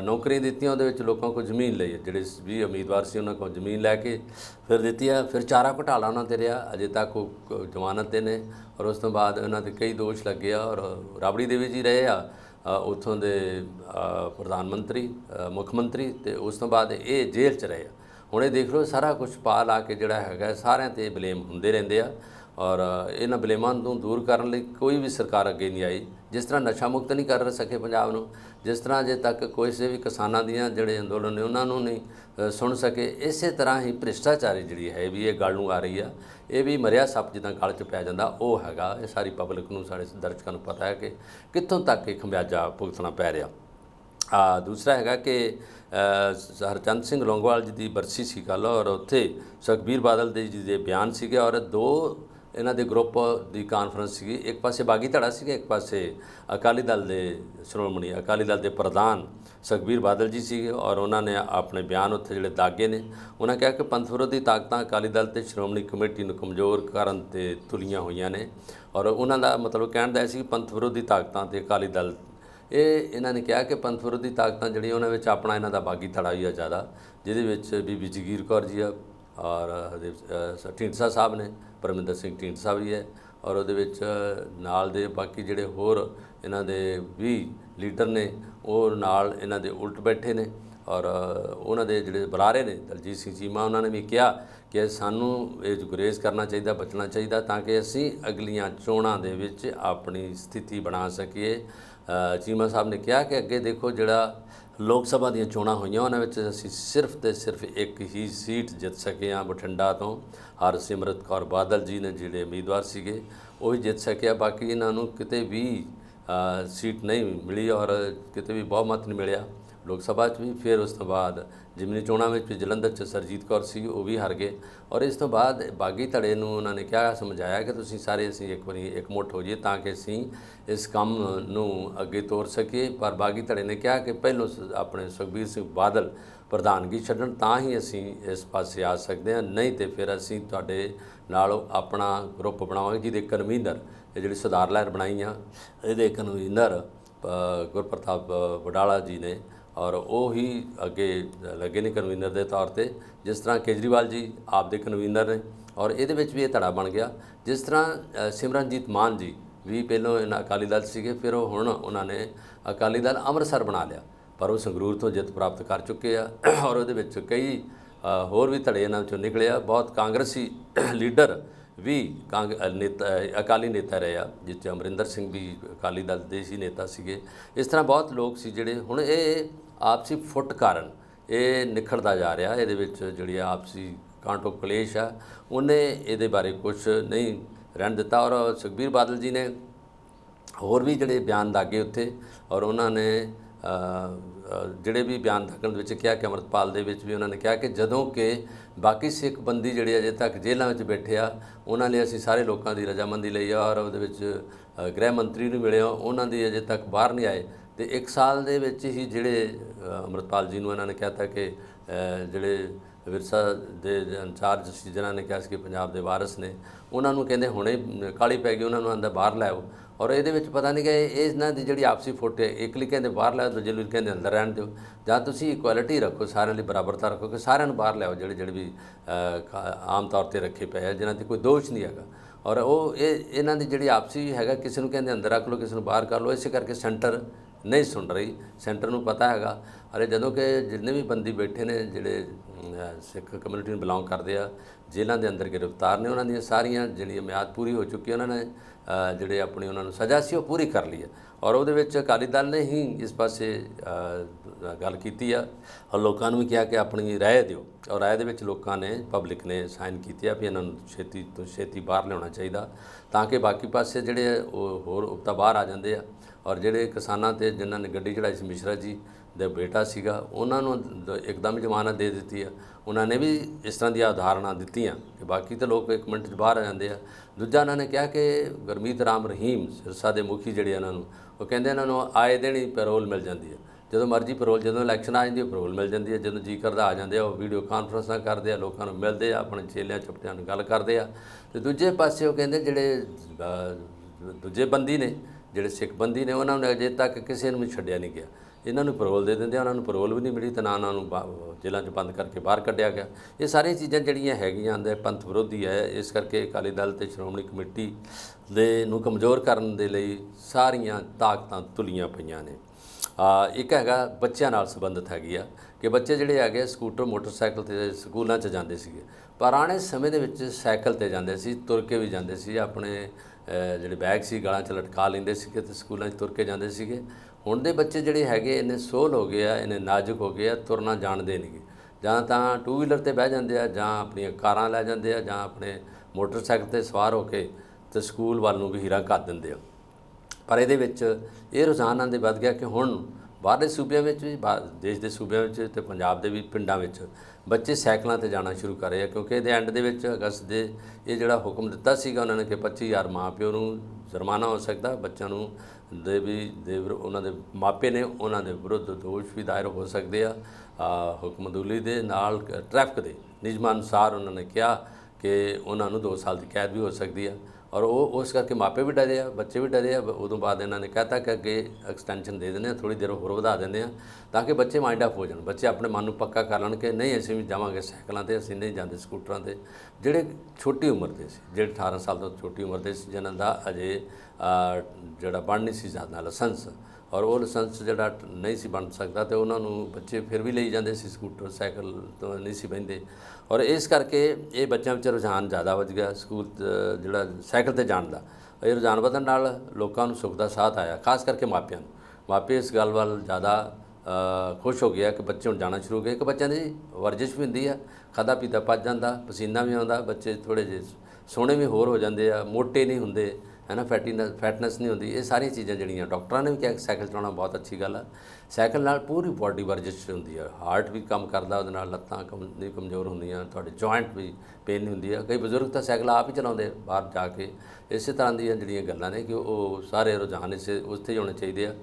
ਨੌਕਰੀਆਂ ਦਿੱਤੀਆਂ ਉਹਦੇ ਵਿੱਚ ਲੋਕਾਂ ਕੋਲ ਜ਼ਮੀਨ ਲਈ ਜਿਹੜੇ ਵੀ ਉਮੀਦਵਾਰ ਸੀ ਉਹਨਾਂ ਕੋਲ ਜ਼ਮੀਨ ਲੈ ਕੇ ਫਿਰ ਦਿੱਤੀ ਆ। ਫਿਰ ਚਾਰਾ ਘੁਟਾਲਾ ਉਹਨਾਂ ਤੇ ਰਿਹਾ ਅਜੇ ਤੱਕ ਉਹ ਕ- ਜ਼ਮਾਨਤ ਤੇ ਨੇ ਔਰ ਉਸ ਤੋਂ ਬਾਅਦ ਉਹਨਾਂ ਤੇ ਕਈ ਦੋਸ਼ ਲੱਗੇ ਆ ਔਰ ਰਾਬੜੀ ਦੇਵੀ ਜੀ ਰਹੇ ਆ ਅ, ਉੱਥੋਂ ਦੇ ਪ੍ਰਧਾਨ ਮੰਤਰੀ ਮੁੱਖ ਮੰਤਰੀ ਤੇ ਉਸ ਤੋਂ ਬਾਅਦ ਇਹ ਜੇਲ੍ਹ 'ਚ ਰਹੇ ਆ। ਹੁਣ ਇਹ ਦੇਖ ਲਓ ਸਾਰਾ ਕੁਝ ਪਾ ਲਾ ਕੇ ਜਿਹੜਾ ਹੈਗਾ ਸਾਰਿਆਂ ਤੇ ਬਲੇਮ ਹੁੰਦੇ ਰਹਿੰਦੇ ਆ। ਔਰ ਇਹਨਾਂ ਬਲੇਮਾਂ ਨੂੰ ਦੂਰ ਕਰਨ ਲਈ ਕੋਈ ਵੀ ਸਰਕਾਰ ਅੱਗੇ ਨਹੀਂ ਆਈ। ਜਿਸ ਤਰ੍ਹਾਂ ਨਸ਼ਾ ਮੁਕਤ ਨਹੀਂ ਕਰ ਸਕੇ ਪੰਜਾਬ ਨੂੰ, ਜਿਸ ਤਰ੍ਹਾਂ ਅਜੇ ਤੱਕ ਕਿਸੇ ਵੀ ਕਿਸਾਨਾਂ ਦੀਆਂ ਜਿਹੜੇ ਅੰਦੋਲਨ ਨੇ ਉਹਨਾਂ ਨੂੰ ਨਹੀਂ ਸੁਣ ਸਕੇ, ਇਸੇ ਤਰ੍ਹਾਂ ਹੀ ਭ੍ਰਿਸ਼ਟਾਚਾਰੀ ਜਿਹੜੀ ਹੈ ਵੀ ਇਹ ਗੱਲ ਨੂੰ ਆ ਰਹੀ ਆ। ਇਹ ਵੀ ਮਰਿਆ ਸੱਪ ਜਿੱਦਾਂ ਗਲ 'ਚ ਪੈ ਜਾਂਦਾ, ਉਹ ਹੈਗਾ। ਇਹ ਸਾਰੀ ਪਬਲਿਕ ਨੂੰ, ਸਾਡੇ ਦਰਸ਼ਕਾਂ ਨੂੰ ਪਤਾ ਹੈ ਕਿ ਕਿੱਥੋਂ ਤੱਕ ਇਹ ਖਮਿਆਜਾ ਭੁਗਤਣਾ ਪੈ ਰਿਹਾ। ਆ, ਦੂਸਰਾ ਹੈਗਾ ਕਿ ਹਰਚੰਦ ਸਿੰਘ ਲੌਂਗਵਾਲ ਜੀ ਦੀ ਬਰਸੀ ਸੀ ਕੱਲ੍ਹ ਔਰ ਉੱਥੇ ਸੁਖਬੀਰ ਬਾਦਲ ਦੇ ਜੀ ਦੇ ਬਿਆਨ ਸੀਗੇ ਔਰ ਦੋ ਇਹਨਾਂ ਦੇ ਗਰੁੱਪ ਦੀ ਕਾਨਫਰੰਸ ਸੀਗੀ। ਇੱਕ ਪਾਸੇ ਬਾਗੀ ਧੜਾ ਸੀਗਾ, ਇੱਕ ਪਾਸੇ ਅਕਾਲੀ ਦਲ ਦੇ ਸ਼੍ਰੋਮਣੀ ਅਕਾਲੀ ਦਲ ਦੇ ਪ੍ਰਧਾਨ ਸੁਖਬੀਰ ਬਾਦਲ ਜੀ ਸੀਗੇ ਔਰ ਉਹਨਾਂ ਨੇ ਆਪਣੇ ਬਿਆਨ ਉੱਥੇ ਜਿਹੜੇ ਦਾਗੇ ਨੇ, ਉਹਨਾਂ ਕਿਹਾ ਕਿ ਪੰਥ ਵਿਰੋਧੀ ਤਾਕਤਾਂ ਅਕਾਲੀ ਦਲ ਤੇ ਸ਼੍ਰੋਮਣੀ ਕਮੇਟੀ ਨੂੰ ਕਮਜ਼ੋਰ ਕਰਨ ਤੇ ਤੁਲੀਆਂ ਹੋਈਆਂ ਨੇ ਔਰ ਉਹਨਾਂ ਦਾ ਮਤਲਬ ਕਹਿਣ ਦਾ ਇਹ ਸੀ ਕਿ ਪੰਥ ਵਿਰੋਧੀ ਤਾਕਤਾਂ ਤੇ ਅਕਾਲੀ ਦਲ, ਇਹ ਇਹਨਾਂ ਨੇ ਕਿਹਾ ਕਿ ਪੰਥ ਵਿਰੋਧੀ ਤਾਕਤਾਂ ਜਿਹੜੀਆਂ ਉਹਨਾਂ ਵਿੱਚ ਆਪਣਾ ਇਹਨਾਂ ਦਾ ਬਾਗੀ ਧੜਾ ਹੀ ਆ ਜ਼ਿਆਦਾ, ਜਿਹਦੇ ਵਿੱਚ ਬੀਬੀ ਜਗੀਰ ਕੌਰ ਜੀ ਆ ਔਰ ਉਹਦੇ ਢੀਂਡਸਾ ਸਾਹਿਬ ਨੇ, ਪਰਮਿੰਦਰ ਸਿੰਘ ਢੀਂਡਸਾ ਵੀ ਹੈ ਔਰ ਉਹਦੇ ਵਿੱਚ ਨਾਲ ਦੇ ਬਾਕੀ ਜਿਹੜੇ ਹੋਰ ਇਹਨਾਂ ਦੇ ਵੀ ਲੀਡਰ ਨੇ, ਉਹ ਨਾਲ ਇਹਨਾਂ ਦੇ ਉਲਟ ਬੈਠੇ ਨੇ ਔਰ ਉਹਨਾਂ ਦੇ ਜਿਹੜੇ ਬੁਲਾਰੇ ਨੇ, ਦਲਜੀਤ ਸਿੰਘ ਚੀਮਾ, ਉਹਨਾਂ ਨੇ ਵੀ ਕਿਹਾ ਕਿ ਸਾਨੂੰ ਇਹ ਗੁਰੇਜ਼ ਕਰਨਾ ਚਾਹੀਦਾ, ਬਚਣਾ ਚਾਹੀਦਾ ਤਾਂ ਕਿ ਅਸੀਂ ਅਗਲੀਆਂ ਚੋਣਾਂ ਦੇ ਵਿੱਚ ਆਪਣੀ ਸਥਿਤੀ ਬਣਾ ਸਕੀਏ। ਚੀਮਾ ਸਾਹਿਬ ਨੇ ਕਿਹਾ ਕਿ ਅੱਗੇ ਦੇਖੋ ਜਿਹੜਾ ਲੋਕ ਸਭਾ ਦੀਆਂ ਚੋਣਾਂ ਹੋਈਆਂ, ਉਹਨਾਂ ਵਿੱਚ ਅਸੀਂ ਸਿਰਫ ਤੇ ਸਿਰਫ ਇੱਕ ਹੀ ਸੀਟ ਜਿੱਤ ਸਕੇ ਹਾਂ ਬਠਿੰਡਾ ਤੋਂ। ਹਰਸਿਮਰਤ ਕੌਰ ਬਾਦਲ ਜੀ ਨੇ ਜਿਹੜੇ ਉਮੀਦਵਾਰ ਸੀਗੇ, ਉਹ ਹੀ ਜਿੱਤ ਸਕਿਆ ਬਾਕੀ ਇਹਨਾਂ ਨੂੰ ਕਿਤੇ ਵੀ ਸੀਟ ਨਹੀਂ ਮਿਲੀ ਔਰ ਕਿਤੇ ਵੀ ਬਹੁਮਤ ਨਹੀਂ ਮਿਲਿਆ। ਲੋਕ ਸਭਾ 'ਚ ਵੀ, ਫਿਰ ਉਸ ਤੋਂ ਬਾਅਦ ਜਿਮਨੀ ਚੋਣਾਂ ਵਿੱਚ ਵੀ ਜਲੰਧਰ 'ਚ ਸਰਜੀਤ ਕੌਰ ਸੀ, ਉਹ ਵੀ ਹਾਰ ਗਏ। ਔਰ ਇਸ ਤੋਂ ਬਾਅਦ ਬਾਗੀ ਧੜੇ ਨੂੰ ਉਹਨਾਂ ਨੇ ਕਿਹਾ ਸਮਝਾਇਆ ਕਿ ਤੁਸੀਂ ਸਾਰੇ ਅਸੀਂ ਇੱਕ ਵਾਰੀ ਇਕਮੁੱਠ ਹੋ ਜਾਈਏ ਤਾਂ ਕਿ ਅਸੀਂ ਇਸ ਕੰਮ ਨੂੰ ਅੱਗੇ ਤੋਰ ਸਕੀਏ। ਪਰ ਬਾਗੀ ਧੜੇ ਨੇ ਕਿਹਾ ਕਿ ਪਹਿਲੋਂ ਸ- ਆਪਣੇ ਸੁਖਬੀਰ ਸਿੰਘ ਬਾਦਲ ਪ੍ਰਧਾਨਗੀ ਛੱਡਣ ਤਾਂ ਹੀ ਅਸੀਂ ਇਸ ਪਾਸੇ ਆ ਸਕਦੇ ਹਾਂ। ਨਹੀਂ ਤੇ ਫਿਰ ਅਸੀਂ ਤੁਹਾਡੇ ਨਾਲ ਆਪਣਾ ਗਰੁੱਪ ਬਣਾਵਾਂਗੇ ਜਿਹਦੇ ਕਨਵੀਨਰ, ਇਹ ਜਿਹੜੀ ਸੁਧਾਰ ਲਹਿਰ ਬਣਾਈ ਆ, ਇਹਦੇ ਕਨਵੀਨਰ ਗੁਰਪ੍ਰਤਾਪ ਵਡਾਲਾ ਜੀ ਨੇ ਔਰ ਉਹ ਹੀ ਅੱਗੇ ਲੱਗੇ ਨੇ ਕਨਵੀਨਰ ਦੇ ਤੌਰ ਤੇ। ਜਿਸ ਤਰ੍ਹਾਂ ਕੇਜਰੀਵਾਲ ਜੀ ਆਪ ਦੇ ਕਨਵੀਨਰ ਨੇ ਔਰ ਇਹਦੇ ਵਿੱਚ ਵੀ ਇਹ ਧੜਾ ਬਣ ਗਿਆ। ਜਿਸ ਤਰ੍ਹਾਂ ਸਿਮਰਨਜੀਤ ਮਾਨ ਜੀ ਵੀ ਪਹਿਲਾਂ ਇਹਨਾਂ ਅਕਾਲੀ ਦਲ ਸੀਗੇ, ਫਿਰ ਉਹ ਹੁਣ ਉਹਨਾਂ ਨੇ ਅਕਾਲੀ ਦਲ ਅੰਮ੍ਰਿਤਸਰ ਬਣਾ ਲਿਆ। ਪਰ ਉਹ ਸੰਗਰੂਰ ਤੋਂ ਜਿੱਤ ਪ੍ਰਾਪਤ ਕਰ ਚੁੱਕੇ ਆ ਔਰ ਉਹਦੇ ਵਿੱਚ ਕਈ ਹੋਰ ਵੀ ਧੜੇ ਇਹਨਾਂ ਵਿੱਚੋਂ ਨਿਕਲਿਆ ਬਹੁਤ ਕਾਂਗਰਸੀ ਲੀਡਰ ਵੀ ਕਾਂਗ ਨੇਤਾ ਅਕਾਲੀ ਨੇਤਾ ਰਹੇ ਆ, ਜਿਸ 'ਚ ਅਮਰਿੰਦਰ ਸਿੰਘ ਵੀ ਅਕਾਲੀ ਦਲ ਦੇ ਸੀ ਨੇਤਾ ਸੀਗੇ। ਇਸ ਤਰ੍ਹਾਂ ਬਹੁਤ ਲੋਕ ਸੀ ਜਿਹੜੇ, ਹੁਣ ਇਹ ਆਪਸੀ ਫੁੱਟ ਕਾਰਨ ਇਹ ਨਿਖਰਦਾ ਜਾ ਰਿਹਾ, ਇਹਦੇ ਵਿੱਚ ਜਿਹੜੀ ਆਪਸੀ ਕਾਂਟੋ ਕਲੇਸ਼ ਆ, ਉਹਨੇ ਇਹਦੇ ਬਾਰੇ ਕੁਝ ਨਹੀਂ ਰਹਿਣ ਦਿੱਤਾ ਔਰ ਸੁਖਬੀਰ ਬਾਦਲ ਜੀ ਨੇ ਹੋਰ ਵੀ ਜਿਹੜੇ ਬਿਆਨ ਦਾਗੇ ਉੱਥੇ ਔਰ ਉਹਨਾਂ ਨੇ ਜਿਹੜੇ ਵੀ ਬਿਆਨ ਦਾਗਣ ਦੇ ਵਿੱਚ ਕਿਹਾ ਕਿ ਅਮਰਤਪਾਲ ਦੇ ਵਿੱਚ ਵੀ ਉਹਨਾਂ ਨੇ ਕਿਹਾ ਕਿ ਜਦੋਂ ਕਿ ਬਾਕੀ ਸਿੱਖ ਬੰਦੀ ਜਿਹੜੇ ਅਜੇ ਤੱਕ ਜੇਲ੍ਹਾਂ ਵਿੱਚ ਬੈਠੇ ਆ, ਉਹਨਾਂ ਲਈ ਅਸੀਂ ਸਾਰੇ ਲੋਕਾਂ ਦੀ ਰਜਾਮੰਦੀ ਲਈ ਆ ਔਰ ਉਹਦੇ ਵਿੱਚ ਗ੍ਰਹਿ ਮੰਤਰੀ ਨੂੰ ਮਿਲੇ ਉਹਨਾਂ ਦੀ ਅਜੇ ਤੱਕ ਬਾਹਰ ਨਹੀਂ ਆਏ ਤੇ ਇੱਕ ਸਾਲ ਦੇ ਵਿੱਚ ਹੀ ਜਿਹੜੇ ਅ, ਜੀ ਨੂੰ ਇਹਨਾਂ ਨੇ ਕਹਿਤਾ ਕਿ ਜਿਹੜੇ ਵਿਰਸਾ ਦੇ ਇੰਚਾਰਜ ਸੀ ਜਿਨ੍ਹਾਂ ਨੇ ਕਿਹਾ ਸੀ ਕਿ ਪੰਜਾਬ ਦੇ ਵਾਰਿਸ ਨੇ ਉਹਨਾਂ ਨੂੰ ਕਹਿੰਦੇ ਹੁਣੇ ਕਾਲੀ ਪੈ ਗਈ ਉਹਨਾਂ ਨੂੰ ਅੰਦਰ ਬਾਹਰ ਲਾਓ ਔਰ ਇਹਦੇ ਵਿੱਚ ਪਤਾ ਨਹੀਂ ਕਿ ਇਹ ਇਹਨਾਂ ਦੀ ਜਿਹੜੀ ਆਪਸੀ ਫੁੱਟ ਹੈ ਇੱਕ ਲਈ ਕਹਿੰਦੇ ਬਾਹਰ ਲਾਓ ਦੂਜੇ ਲਈ ਕਹਿੰਦੇ ਅੰਦਰ ਰਹਿਣ ਦਿਓ। ਜਾਂ ਤੁਸੀਂ ਇਕੁਐਲਿਟੀ ਰੱਖੋ ਸਾਰਿਆਂ ਲਈ ਬਰਾਬਰਤਾ ਰੱਖੋ ਕਿ ਸਾਰਿਆਂ ਨੂੰ ਬਾਹਰ ਲਿਆਓ ਜਿਹੜੇ ਜਿਹੜੇ ਵੀ ਆਮ ਤੌਰ ਤੇ ਰੱਖੇ ਪਏ ਆ ਜਿਨ੍ਹਾਂ ਤੇ ਕੋਈ ਦੋਸ਼ ਨਹੀਂ ਹੈਗਾ। ਔਰ ਉਹ ਇਹ ਇਹਨਾਂ ਦੀ ਜਿਹੜੀ ਆਪਸੀ ਹੈਗਾ ਕਿਸੇ ਨੂੰ ਕਹਿੰਦੇ ਅੰਦਰ ਰੱਖ ਲਓ ਕਿਸੇ ਨੂੰ ਬਾਹਰ ਕਰ ਲਓ ਇਸੇ ਕਰਕੇ ਸੈਂਟਰ ਨਹੀਂ ਸੁਣ ਰਹੀ, ਸੈਂਟਰ ਨੂੰ ਪਤਾ ਹੈਗਾ। ਅਰੇ ਜਦੋਂ ਕਿ ਜਿੰਨੇ ਵੀ ਬੰਦੀ ਬੈਠੇ ਨੇ, ਜਿਹੜੇ ਸਿੱਖ ਕਮਿਊਨਿਟੀ ਨੂੰ ਬਿਲੋਂਗ ਕਰਦੇ ਆ, ਜੇਲ੍ਹਾਂ ਦੇ ਅੰਦਰ ਗ੍ਰਿਫਤਾਰ ਨੇ ਉਹਨਾਂ ਦੀਆਂ ਸਾਰੀਆਂ ਜਿਹੜੀਆਂ ਮਿਆਦ ਪੂਰੀ ਹੋ ਚੁੱਕੀ ਉਹਨਾਂ ਨੇ ਜਿਹੜੇ ਆਪਣੀ ਉਹਨਾਂ ਨੂੰ ਸਜ਼ਾ ਸੀ, ਉਹ ਪੂਰੀ ਕਰ ਲਈ ਹੈ ਔਰ ਉਹਦੇ ਵਿੱਚ ਅਕਾਲੀ ਦਲ ਨੇ ਹੀ ਇਸ ਪਾਸੇ ਗੱਲ ਕੀਤੀ ਆ ਔਰ ਲੋਕਾਂ ਨੂੰ ਵੀ ਕਿਹਾ ਕਿ ਆਪਣੀ ਰਾਏ ਦਿਓ। ਔਰ ਰਾਏ ਦੇ ਵਿੱਚ ਲੋਕਾਂ ਨੇ ਪਬਲਿਕ ਨੇ ਸਾਈਨ ਕੀਤੀ ਆ ਵੀ ਇਹਨਾਂ ਨੂੰ ਛੇਤੀ ਤੋਂ ਛੇਤੀ ਬਾਹਰ ਲਿਆਉਣਾ ਚਾਹੀਦਾ ਤਾਂ ਕਿ ਬਾਕੀ ਪਾਸੇ ਜਿਹੜੇ ਉਹ ਹੋਰ ਉਪਤਾ ਬਾਹਰ ਆ ਜਾਂਦੇ ਆ ਔਰ ਜਿਹੜੇ ਕਿਸਾਨਾਂ ਤੇ ਜਿਨ੍ਹਾਂ ਨੇ ਗੱਡੀ ਚੜਾਈ ਸੀ ਮਿਸ਼ਰਾ ਜੀ ਦੇ ਬੇਟਾ ਸੀਗਾ ਉਹਨਾਂ ਨੂੰ ਦ- ਇੱਕਦਮ ਜ਼ਮਾਨਤ ਦੇ ਦਿੱਤੀ ਆ। ਉਹਨਾਂ ਨੇ ਵੀ ਇਸ ਤਰ੍ਹਾਂ ਦੀਆਂ ਉਦਾਹਰਨਾਂ ਦਿੱਤੀਆਂ ਕਿ ਬਾਕੀ ਤਾਂ ਲੋਕ ਇੱਕ ਮਿੰਟ 'ਚ ਬਾਹਰ ਆ ਜਾਂਦੇ ਆ। ਦੂਜਾ ਉਹਨਾਂ ਨੇ ਕਿਹਾ ਕਿ ਗੁਰਮੀਤ ਰਾਮ ਰਹੀਮ ਸਿਰਸਾ ਦੇ ਮੁਖੀ ਜਿਹੜੇ ਇਹਨਾਂ ਨੂੰ ਉਹ ਕਹਿੰਦੇ ਇਹਨਾਂ ਨੂੰ ਆਏ ਦਿਨ ਹੀ ਪੈਰੋਲ ਮਿਲ ਜਾਂਦੀ ਹੈ ਜਦੋਂ ਮਰਜ਼ੀ ਪੈਰੋਲ ਜਦੋਂ ਇਲੈਕਸ਼ਨ ਆ ਜਾਂਦੀ ਹੈ ਪੈਰੋਲ ਮਿਲ ਜਾਂਦੀ ਹੈ ਜਦੋਂ ਜੀ ਕਰਦਾ ਆ ਜਾਂਦੇ ਆ ਉਹ ਵੀਡੀਓ ਕਾਨਫਰੰਸਾਂ ਕਰਦੇ ਆ ਲੋਕਾਂ ਨੂੰ ਮਿਲਦੇ ਆ ਆਪਣੇ ਚੇਲਿਆਂ ਚਪਟਿਆਂ ਨਾਲ ਗੱਲ ਕਰਦੇ ਆ। ਤੇ ਦੂਜੇ ਪਾਸੇ ਉਹ ਕਹਿੰਦੇ ਜਿਹੜੇ ਅ, ਦੂਜੇ ਬੰਦੀ ਨੇ ਜਿਹੜੇ ਸਿੱਖ ਬੰਦੀ ਨੇ, ਉਹਨਾਂ ਨੂੰ ਅਜੇ ਤੱਕ ਕਿਸੇ ਨੂੰ ਵੀ ਛੱਡਿਆ ਨਹੀਂ ਗਿਆ। ਇਹਨਾਂ ਨੂੰ ਪਰੋਲ ਦੇ ਦਿੰਦੇ ਉਹਨਾਂ ਨੂੰ ਪੈਰੋਲ ਵੀ ਨਹੀਂ ਮਿਲੀ ਤੇ ਨਾ ਉਹਨਾਂ ਨੂੰ ਬਾ- ਜੇਲ੍ਹਾਂ 'ਚ ਬੰਦ ਕਰਕੇ ਬਾਹਰ ਕੱਢਿਆ ਗਿਆ। ਇਹ ਸਾਰੀਆਂ ਚੀਜ਼ਾਂ ਜਿਹੜੀਆਂ ਹੈਗੀਆਂ ਦੇ ਪੰਥ ਵਿਰੋਧੀ ਹੈ, ਇਸ ਕਰਕੇ ਅਕਾਲੀ ਦਲ ਤੇ ਸ਼੍ਰੋਮਣੀ ਕਮੇਟੀ ਦੇ ਨੂੰ ਕਮਜ਼ੋਰ ਕਰਨ ਦੇ ਲਈ ਸਾਰੀਆਂ ਤਾਕਤਾਂ ਤੁਲੀਆਂ ਪਈਆਂ ਨੇ। ਆ, ਇੱਕ ਹੈਗਾ ਬੱਚਿਆਂ ਨਾਲ ਸੰਬੰਧਿਤ ਹੈਗੀ ਆ ਕਿ ਬੱਚੇ ਜਿਹੜੇ ਹੈਗੇ ਸਕੂਟਰ, ਮੋਟਰਸਾਈਕਲ ਤੇ ਸਕੂਲਾਂ 'ਚ ਜਾਂਦੇ ਸੀਗੇ। ਪੁਰਾਣੇ ਸਮੇਂ ਦੇ ਵਿੱਚ ਸਾਈਕਲ ਤੇ ਜਾਂਦੇ ਸੀ, ਤੁਰ ਕੇ ਵੀ ਜਾਂਦੇ ਸੀ, ਆਪਣੇ ਜਿਹੜੇ ਬੈਗ ਸੀ, ਗਲਾਂ 'ਚ ਲਟਕਾ ਲੈਂਦੇ ਸੀਗੇ ਤੇ ਸਕੂਲਾਂ 'ਚ ਤੁਰ ਕੇ ਜਾਂਦੇ ਸੀਗੇ। ਹੁਣ ਦੇ ਬੱਚੇ ਜਿਹੜੇ ਹੈਗੇ ਇਹਨੇ ਸੋਲ ਹੋ ਗਏ ਆ ਇਹਨੇ ਨਾਜ਼ੁਕ ਹੋ ਗਏ ਆ, ਤੁਰਨਾ ਜਾਣਦੇ ਨਹੀਂਗੇ ਜਾਂ ਤਾਂ ਟੂ ਵੀਲਰ ਤੇ ਬਹਿ ਜਾਂਦੇ ਆ, ਜਾਂ ਆਪਣੀਆਂ ਕਾਰਾਂ ਲੈ ਜਾਂਦੇ ਆ, ਜਾਂ ਆਪਣੇ ਮੋਟਰਸਾਈਕਲ ਤੇ ਸਵਾਰ ਹੋ ਕੇ ਤੇ ਸਕੂਲ ਵੱਲ ਨੂੰ ਵੀ ਹੀਰਾ ਕਰ ਦਿੰਦੇ ਆ। ਪਰ ਇਹਦੇ ਵਿੱਚ ਇਹ ਰੁਝਾਨ ਆਂਦੇ ਵੱਧ ਗਿਆ ਕਿ ਹੁਣ ਬਾਹਰਲੇ ਸੂਬਿਆਂ ਵਿੱਚ ਵੀ, ਬਾ- ਦੇਸ਼ ਦੇ ਸੂਬਿਆਂ ਵਿੱਚ ਤੇ ਪੰਜਾਬ ਦੇ ਵੀ ਪਿੰਡਾਂ ਵਿੱਚ ਬੱਚੇ ਸਾਈਕਲਾਂ ਤੇ ਜਾਣਾ ਸ਼ੁਰੂ ਕਰ ਰਹੇ ਆ, ਕਿਉਂਕਿ ਇਹਦੇ ਐਂਡ ਦੇ ਵਿੱਚ ਅਗਸਤ ਦੇ ਇਹ ਜਿਹੜਾ ਹੁਕਮ ਦਿੱਤਾ ਸੀਗਾ ਉਹਨਾਂ ਨੇ ਕਿ 25000 ਮਾਪਿਓ ਨੂੰ ਜੁਰਮਾਨਾ ਹੋ ਸਕਦਾ, ਬੱਚਿਆਂ ਨੂੰ ਦੇ ਵੀ, ਦੇ ਉਹਨਾਂ ਦੇ ਮਾਪੇ ਨੇ ਉਹਨਾਂ ਦੇ ਵਿਰੁੱਧ ਦੋਸ਼ ਵੀ ਦਾਇਰ ਹੋ ਸਕਦੇ ਆ ਹੁਕਮਦੂਲੀ ਦੇ ਨਾਲ ਕ- ਟ੍ਰੈਫਿਕ ਦੇ ਨਿਯਮਾਂ ਅਨੁਸਾਰ ਉਹਨਾਂ ਨੇ ਕਿਹਾ ਕਿ ਉਹਨਾਂ ਨੂੰ 2 ਸਾਲ ਦੀ ਕੈਦ ਵੀ ਹੋ ਸਕਦੀ ਆ। ਔਰ ਉਹ ਉਸ ਕਰਕੇ ਮਾਪੇ ਵੀ ਡਰੇ ਆ, ਬੱਚੇ ਵੀ ਡਰੇ ਆ, ਬ- ਉਦੋਂ ਬਾਅਦ ਇਹਨਾਂ ਨੇ ਕਹਤਾ ਕਿ ਅੱਗੇ ਐਕਸਟੈਂਸ਼ਨ ਦੇ ਦਿੰਦੇ ਆ ਥੋੜੀ ਦੇਰ ਹੋਰ ਵਧਾ ਦਿੰਦੇ ਆ, ਤਾਂ ਕਿ ਬੱਚੇ ਮਾਈਂਡ ਆਫ ਹੋ ਜਾਣ। ਬੱਚੇ ਆਪਣੇ ਮਨ ਨੂੰ ਪੱਕਾ ਕਰ ਲੈਣ ਕਿ ਨਹੀਂ ਅਸੀਂ ਵੀ ਜਾਵਾਂਗੇ ਸਾਈਕਲਾਂ ਤੇ, ਅਸੀਂ ਨਹੀਂ ਜਾਂਦੇ ਸਕੂਟਰਾਂ ਤੇ। ਜਿਹੜੇ ਛੋਟੀ ਉਮਰ ਦੇ ਸੀ, ਜਿਹੜੇ 18 ਸਾਲ ਤੋਂ ਛੋਟੀ ਉਮਰ ਦੇ ਸੀ, ਜਿਨ੍ਹਾਂ ਦਾ ਅਜੇ ਜਿਹੜਾ ਬਣ ਨਹੀਂ ਸੀ ਜਾਂਦਾ ਲਾਇਸੈਂਸ ਔਰ ਉਹ ਲਾਇਸੈਂਸ ਜਿਹੜਾ ਨਹੀਂ ਸੀ ਬਣ ਸਕਦਾ ਤੇ ਉਹਨਾਂ ਨੂੰ ਬੱਚੇ ਫਿਰ ਵੀ ਲਈ ਜਾਂਦੇ ਸੀ ਸਕੂਟਰ, ਸਾਈਕਲ ਤੋਂ ਨਹੀਂ ਸੀ ਬਹਿੰਦੇ। ਔਰ ਇਸ ਕਰਕੇ ਇਹ ਬੱਚਿਆਂ ਵਿੱਚ ਰੁਝਾਨ ਜ਼ਿਆਦਾ ਵੱਧ ਗਿਆ ਸਕੂਲ ਜਿਹੜਾ ਸਾਈਕਲ ਤੇ ਜਾਣ ਦਾ। ਇਹ ਰੁਝਾਨ ਵਧਣ ਨਾਲ ਲੋਕਾਂ ਨੂੰ ਸੁੱਖ ਦਾ ਸਾਥ ਆਇਆ, ਖਾਸ ਕਰਕੇ ਮਾਪਿਆਂ ਨੂੰ। ਮਾਪੇ ਇਸ ਗੱਲ ਵੱਲ ਜ਼ਿਆਦਾ ਖੁਸ਼ ਹੋ ਗਿਆ ਕਿ ਬੱਚੇ ਹੁਣ ਜਾਣਾ ਸ਼ੁਰੂ ਹੋ ਗਏ। ਕਿ ਬੱਚਿਆਂ ਦੀ ਵਰਜਿਸ਼ ਵੀ ਹੁੰਦੀ ਆ ਖਾਦਾ ਪੀਤਾ ਪਚ ਜਾਂਦਾ, ਪਸੀਨਾ ਵੀ ਆਉਂਦਾ, ਬੱਚੇ ਥੋੜੇ ਜਿਹੇ ਸੋਹਣੇ ਵੀ ਹੋਰ ਹੋ ਜਾਂਦੇ ਆ, ਮੋਟੇ ਨਹੀਂ ਹੁੰਦੇ। ਹੈ ਨਾ ਫੈਟੀਨੈਸ ਫੈਟਨੈਸ ਨਹੀਂ ਹੁੰਦੀ। ਇਹ ਸਾਰੀਆਂ ਚੀਜ਼ਾਂ ਜਿਹੜੀਆਂ, ਡਾਕਟਰਾਂ ਨੇ ਵੀ ਕਿਹਾ ਕਿ ਸਾਈਕਲ ਚਲਾਉਣਾ ਬਹੁਤ ਅੱਛੀ ਗੱਲ ਆ। ਸਾਈਕਲ ਨਾਲ ਪੂਰੀ ਬਾਡੀ ਵਰਜਿਸ਼ ਹੁੰਦੀ ਆ। ਹਾਰਟ ਵੀ ਕੰਮ ਕਰਦਾ, ਉਹਦੇ ਨਾਲ ਲੱਤਾਂ ਕਮ, ਨਹੀਂ ਕਮਜ਼ੋਰ ਹੁੰਦੀਆਂ, ਤੁਹਾਡੇ ਜੁਆਇੰਟ ਵੀ ਪੇਨ ਨਹੀਂ ਹੁੰਦੀ ਆ। ਕਈ ਬਜ਼ੁਰਗ ਤਾਂ ਸਾਈਕਲ ਆਪ ਹੀ ਚਲਾਉਂਦੇ ਬਾਹਰ ਜਾ ਕੇ। ਇਸੇ ਤਰ੍ਹਾਂ ਦੀਆਂ ਜਿਹੜੀਆਂ ਗੱਲਾਂ ਨੇ ਕਿ ਉਹ ਸਾਰੇ ਰੁਝਾਨ ਇਸੇ, ਉੱਥੇ ਹੀ ਹੋਣੇ ਚਾਹੀਦੇ ਆ।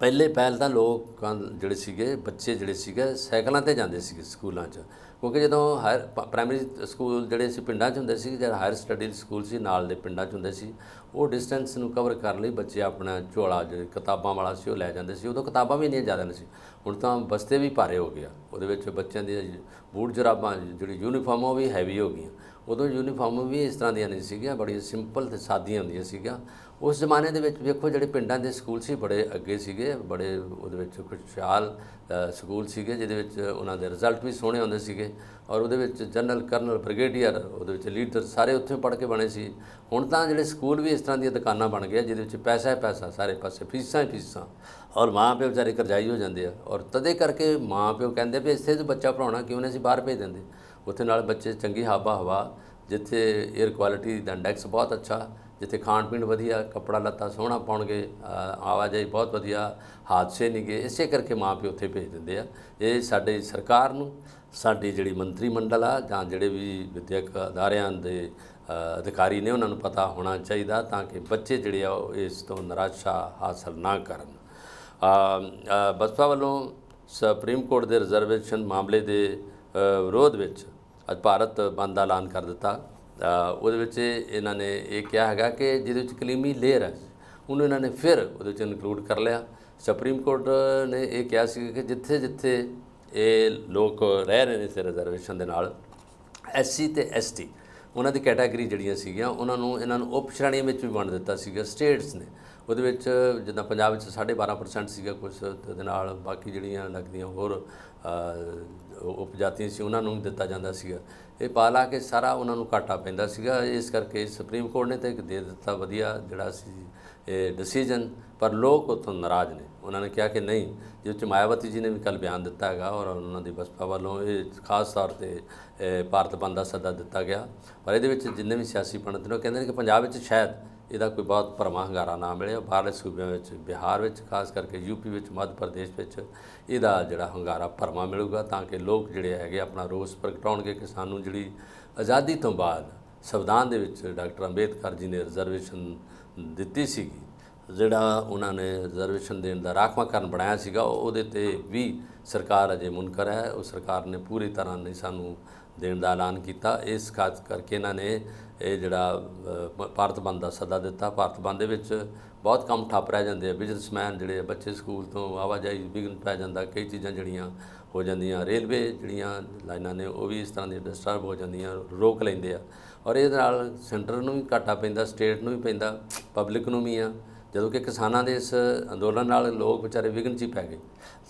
ਪਹਿਲੇ ਪਹਿਲ ਤਾਂ ਲੋਕ ਜਿਹੜੇ ਸੀਗੇ, ਬੱਚੇ ਜਿਹੜੇ ਸੀਗੇ, ਸਾਈਕਲਾਂ ਤੇ ਜਾਂਦੇ ਸੀਗੇ ਸਕੂਲਾਂ 'ਚ। ਕਿਉਂਕਿ ਜਦੋਂ ਹਾਇਰ ਪ੍ਰਾਇਮਰੀ ਸਕੂਲ ਜਿਹੜੇ ਸੀ, ਪਿੰਡਾਂ 'ਚ ਹੁੰਦੇ ਸੀ ਜਿਹੜਾ ਹਾਇਰ ਸਟੱਡੀ ਸਕੂਲ ਸੀ, ਨਾਲ ਦੇ ਪਿੰਡਾਂ 'ਚ ਹੁੰਦੇ ਸੀ ਉਹ ਡਿਸਟੈਂਸ ਨੂੰ ਕਵਰ ਕਰਨ ਲਈ ਬੱਚੇ ਆਪਣਾ ਝੋਲਾ, ਜਿਹੜੇ ਕਿਤਾਬਾਂ ਵਾਲਾ ਸੀ, ਉਹ ਲੈ ਜਾਂਦੇ ਸੀ। ਉਦੋਂ ਕਿਤਾਬਾਂ ਵੀ ਇੰਨੀਆਂ ਜ਼ਿਆਦਾ ਨਹੀਂ ਸੀ। ਹੁਣ ਤਾਂ ਬਸਤੇ ਵੀ ਭਾਰੇ ਹੋ ਗਿਆ ਉਹਦੇ ਵਿੱਚ ਬੱਚਿਆਂ ਦੀਆਂ ਬੂਟ ਜਰਾਬਾਂ, ਜਿਹੜੀ ਯੂਨੀਫਾਰਮਾਂ ਉਹ ਵੀ ਹੈਵੀ ਹੋ ਗਈਆਂ। ਉਦੋਂ ਯੂਨੀਫਾਰਮ ਵੀ ਇਸ ਤਰ੍ਹਾਂ ਦੀਆਂ ਨਹੀਂ ਸੀਗੀਆਂ ਬੜੀ ਸਿੰਪਲ ਤੇ ਸਾਦੀਆਂ ਹੁੰਦੀਆਂ ਸੀਗੀਆਂ। ਉਸ ਜ਼ਮਾਨੇ ਦੇ ਵਿੱਚ ਵੇਖੋ ਜਿਹੜੇ ਪਿੰਡਾਂ ਦੇ ਸਕੂਲ ਸੀ, ਬੜੇ ਅੱਗੇ ਸੀਗੇ, ਬੜੇ ਉਹਦੇ ਵਿੱਚ ਖੁਸ਼ਹਾਲ ਸਕੂਲ ਸੀਗੇ, ਜਿਹਦੇ ਵਿੱਚ ਉਹਨਾਂ ਦੇ ਰਿਜ਼ਲਟ ਵੀ ਸੋਹਣੇ ਆਉਂਦੇ ਸੀਗੇ ਔਰ ਉਹਦੇ ਵਿੱਚ ਜਨਰਲ ਕਰਨਲ ਬ੍ਰਿਗੇਡੀਅਰ, ਉਹਦੇ ਵਿੱਚ ਲੀਡਰ ਸਾਰੇ ਉੱਥੇ ਪੜ੍ਹ ਕੇ ਬਣੇ ਸੀ। ਹੁਣ ਤਾਂ ਜਿਹੜੇ ਸਕੂਲ ਵੀ ਇਸ ਤਰ੍ਹਾਂ ਦੀਆਂ ਦੁਕਾਨਾਂ ਬਣ ਗਏ ਜਿਹਦੇ ਵਿੱਚ ਪੈਸਾ ਹੀ ਪੈਸਾ, ਸਾਰੇ ਪਾਸੇ ਫੀਸਾਂ ਹੀ ਫੀਸਾਂ ਔਰ ਮਾਂ ਪਿਓ ਵਿਚਾਰੇ ਕਰਜ਼ਾਈ ਹੋ ਜਾਂਦੇ ਆ ਔਰ ਤਦੇ ਕਰਕੇ ਮਾਂ ਪਿਓ ਕਹਿੰਦੇ ਵੀ ਇੱਥੇ ਤੇ ਬੱਚਾ ਪੜਾਉਣਾ ਕਿਉਂ ਨਹੀਂ ਅਸੀਂ ਬਾਹਰ ਭੇਜ ਦਿੰਦੇ? ਉੱਥੇ ਨਾਲ ਬੱਚੇ ਚੰਗੀ ਹਾਬਾ ਹਵਾ ਜਿੱਥੇ 에ਅਰ ਕੁਆਲਿਟੀ ਦਾ ਇੰਡੈਕਸ ਬਹੁਤ ਅੱਛਾ ਜਿੱਥੇ ਖਾਣ ਪੀਣ ਵਧੀਆ, ਕੱਪੜਾ ਲੱਤਾ ਸੋਹਣਾ ਪਾਉਣਗੇ ਆਵਾਜਾਈ ਬਹੁਤ ਵਧੀਆ, ਹਾਦਸੇ ਨਹੀਂ ਗਏ, ਇਸੇ ਕਰਕੇ ਮਾਂ ਪਿਓ ਉੱਥੇ ਭੇਜ ਦਿੰਦੇ ਆ। ਇਹ ਸਾਡੇ ਸਰਕਾਰ ਨੂੰ, ਸਾਡੀ ਜਿਹੜੀ ਮੰਤਰੀ ਮੰਡਲ ਆ, ਜਾਂ ਜਿਹੜੇ ਵੀ ਵਿਦਿਅਕ ਅਦਾਰਿਆਂ ਦੇ ਅਧਿਕਾਰੀ ਨੇ, ਉਹਨਾਂ ਨੂੰ ਪਤਾ ਹੋਣਾ ਚਾਹੀਦਾ ਤਾਂ ਕਿ ਬੱਚੇ ਜਿਹੜੇ ਆ, ਉਹ ਇਸ ਤੋਂ ਨਿਰਾਸ਼ਾ ਹਾਸਲ ਨਾ ਕਰਨ। ਬਸਪਾ ਵੱਲੋਂ ਸੁਪਰੀਮ ਕੋਰਟ ਦੇ ਰਿਜ਼ਰਵੇਸ਼ਨ ਮਾਮਲੇ ਦੇ ਵਿਰੋਧ ਵਿੱਚ ਅੱਜ ਭਾਰਤ ਬੰਦ ਦਾ ਐਲਾਨ ਕਰ ਦਿੱਤਾ। ਉਹਦੇ ਵਿੱਚ ਇਹਨਾਂ ਨੇ ਇਹ ਕਿਹਾ ਹੈਗਾ ਕਿ ਜਿਹਦੇ ਵਿੱਚ ਕਲੀਮੀ ਲੇਅਰ ਹੈ, ਉਹਨੂੰ ਇਹਨਾਂ ਨੇ ਫਿਰ ਉਹਦੇ ਵਿੱਚ ਇਨਕਲੂਡ ਕਰ ਲਿਆ। ਸੁਪਰੀਮ ਕੋਰਟ ਨੇ ਇਹ ਕਿਹਾ ਸੀ ਕਿ ਜਿੱਥੇ ਜਿੱਥੇ ਇਹ ਲੋਕ ਰਹਿ ਰਹੇ ਨੇ ਇਸ ਰਿਜ਼ਰਵੇਸ਼ਨ ਦੇ ਨਾਲ ਐਸਸੀ ਤੇ ਐਸਟੀ ਉਹਨਾਂ ਦੀ ਕੈਟਾਗਰੀ ਜਿਹੜੀਆਂ ਸੀਗੀਆਂ, ਉਹਨਾਂ ਨੂੰ ਇਹਨਾਂ ਨੂੰ ਉਪ ਸ਼੍ਰੇਣੀਆਂ ਵਿੱਚ ਵੀ ਵੰਡ ਦਿੱਤਾ ਸੀਗਾ ਸਟੇਟਸ ਨੇ। ਉਹਦੇ ਵਿੱਚ ਜਿੱਦਾਂ ਪੰਜਾਬ ਵਿੱਚ 12.5% ਸੀਗਾ ਕੁਝ ਉਹਦੇ ਨਾਲ ਬਾਕੀ ਜਿਹੜੀਆਂ ਲੱਗਦੀਆਂ ਹੋਰ ਉਪਜਾਤੀਆਂ ਸੀ, ਉਹਨਾਂ ਨੂੰ ਵੀ ਦਿੱਤਾ ਜਾਂਦਾ ਸੀਗਾ। ਇਹ ਪਾ ਲਾ ਕੇ ਸਾਰਾ ਉਹਨਾਂ ਨੂੰ ਘਾਟਾ ਪੈਂਦਾ ਸੀਗਾ। ਇਸ ਕਰਕੇ ਸੁਪਰੀਮ ਕੋਰਟ ਨੇ ਤਾਂ ਇੱਕ ਦੇ ਦਿੱਤਾ ਵਧੀਆ ਜਿਹੜਾ ਸੀ, ਇਹ ਡਿਸੀਜਨ ਪਰ ਲੋਕ ਉੱਥੋਂ ਨਾਰਾਜ਼ ਨੇ। ਉਹਨਾਂ ਨੇ ਕਿਹਾ ਕਿ ਨਹੀਂ ਜਿਸ ਵਿੱਚ ਮਾਇਆਵਤੀ ਜੀ ਨੇ ਵੀ ਕੱਲ ਬਿਆਨ ਦਿੱਤਾ ਹੈਗਾ ਔਰ ਉਹਨਾਂ ਦੀ ਬਸਪਾ ਵੱਲੋਂ ਇਹ ਖਾਸ ਤੌਰ ਤੇ ਭਾਰਤ ਬੰਦ ਦਾ ਸੱਦਾ ਦਿੱਤਾ ਗਿਆ। ਪਰ ਇਹਦੇ ਵਿੱਚ ਜਿੰਨੇ ਵੀ ਸਿਆਸੀ ਪੰਡਤ ਨੇ, ਉਹ ਕਹਿੰਦੇ ਨੇ ਕਿ ਪੰਜਾਬ ਵਿੱਚ ਸ਼ਾਇਦ ਇਹਦਾ ਕੋਈ ਬਹੁਤ ਭਰਮਾ ਹੰਗਾਰਾ ਨਾ ਮਿਲਿਆ। ਬਾਹਰਲੇ ਸੂਬਿਆਂ ਵਿੱਚ, ਬਿਹਾਰ ਵਿੱਚ, ਖਾਸ ਕਰਕੇ ਯੂਪੀ ਵਿੱਚ, ਮੱਧ ਪ੍ਰਦੇਸ਼ ਵਿੱਚ ਇਹਦਾ ਜਿਹੜਾ ਹੰਗਾਰਾ ਭਰਮਾ ਮਿਲੂਗਾ ਤਾਂ ਕਿ ਲੋਕ ਜਿਹੜੇ ਹੈਗੇ ਆਪਣਾ ਰੋਸ ਪ੍ਰਗਟਾਉਣਗੇ ਕਿ ਸਾਨੂੰ ਜਿਹੜੀ ਆਜ਼ਾਦੀ ਤੋਂ ਬਾਅਦ ਸੰਵਿਧਾਨ ਦੇ ਵਿੱਚ ਡਾਕਟਰ ਅੰਬੇਦਕਰ ਜੀ ਨੇ ਰਿਜ਼ਰਵੇਸ਼ਨ ਦਿੱਤੀ ਸੀਗੀ, ਜਿਹੜਾ ਉਹਨਾਂ ਨੇ ਰਿਜ਼ਰਵੇਸ਼ਨ ਦੇਣ ਦਾ ਰਾਖਵਾਂਕਰਨ ਬਣਾਇਆ ਸੀਗਾ, ਉਹ- ਉਹਦੇ ਤੇ ਵੀ ਸਰਕਾਰ ਅਜੇ ਮੁਨਕਰ ਹੈ। ਉਹ ਸਰਕਾਰ ਨੇ ਪੂਰੀ ਤਰ੍ਹਾਂ ਨਹੀਂ ਸਾਨੂੰ ਦੇਣ ਦਾ ਐਲਾਨ ਕੀਤਾ। ਇਸ ਖਾਸ ਕਰਕੇ ਇਹਨਾਂ ਨੇ ਇਹ ਜਿਹੜਾ ਭਾਰਤ ਬੰਦ ਦਾ ਸੱਦਾ ਦਿੱਤਾ। ਭਾਰਤ ਬੰਦ ਦੇ ਵਿੱਚ ਬਹੁਤ ਕੰਮ ਠੱਪ ਰਹਿ ਜਾਂਦੇ ਆ। ਬਿਜ਼ਨਸਮੈਨ ਜਿਹੜੇ ਆ, ਬੱਚੇ ਸਕੂਲ ਤੋਂ ਆਵਾਜਾਈ ਵਿਘਨ ਪੈ ਜਾਂਦਾ। ਕਈ ਚੀਜ਼ਾਂ ਜਿਹੜੀਆਂ ਹੋ ਜਾਂਦੀਆਂ ਰੇਲਵੇ ਜਿਹੜੀਆਂ ਲਾਈਨਾਂ ਨੇ ਉਹ ਵੀ ਇਸ ਤਰ੍ਹਾਂ ਦੀ ਡਿਸਟਰਬ ਹੋ ਜਾਂਦੀਆਂ ਰੋਕ ਲੈਂਦੇ ਆ। ਔਰ ਇਹਦੇ ਨਾਲ ਸੈਂਟਰ ਨੂੰ ਵੀ ਘਾਟਾ ਪੈਂਦਾ ਸਟੇਟ ਨੂੰ ਵੀ ਪੈਂਦਾ ਪਬਲਿਕ ਨੂੰ ਵੀ ਆ। ਜਦੋਂ ਕਿ ਕਿਸਾਨਾਂ ਦੇ ਇਸ ਅੰਦੋਲਨ ਨਾਲ ਲੋਕ ਵਿਚਾਰੇ ਵਿਘਨ 'ਚ ਪੈ ਗਏ।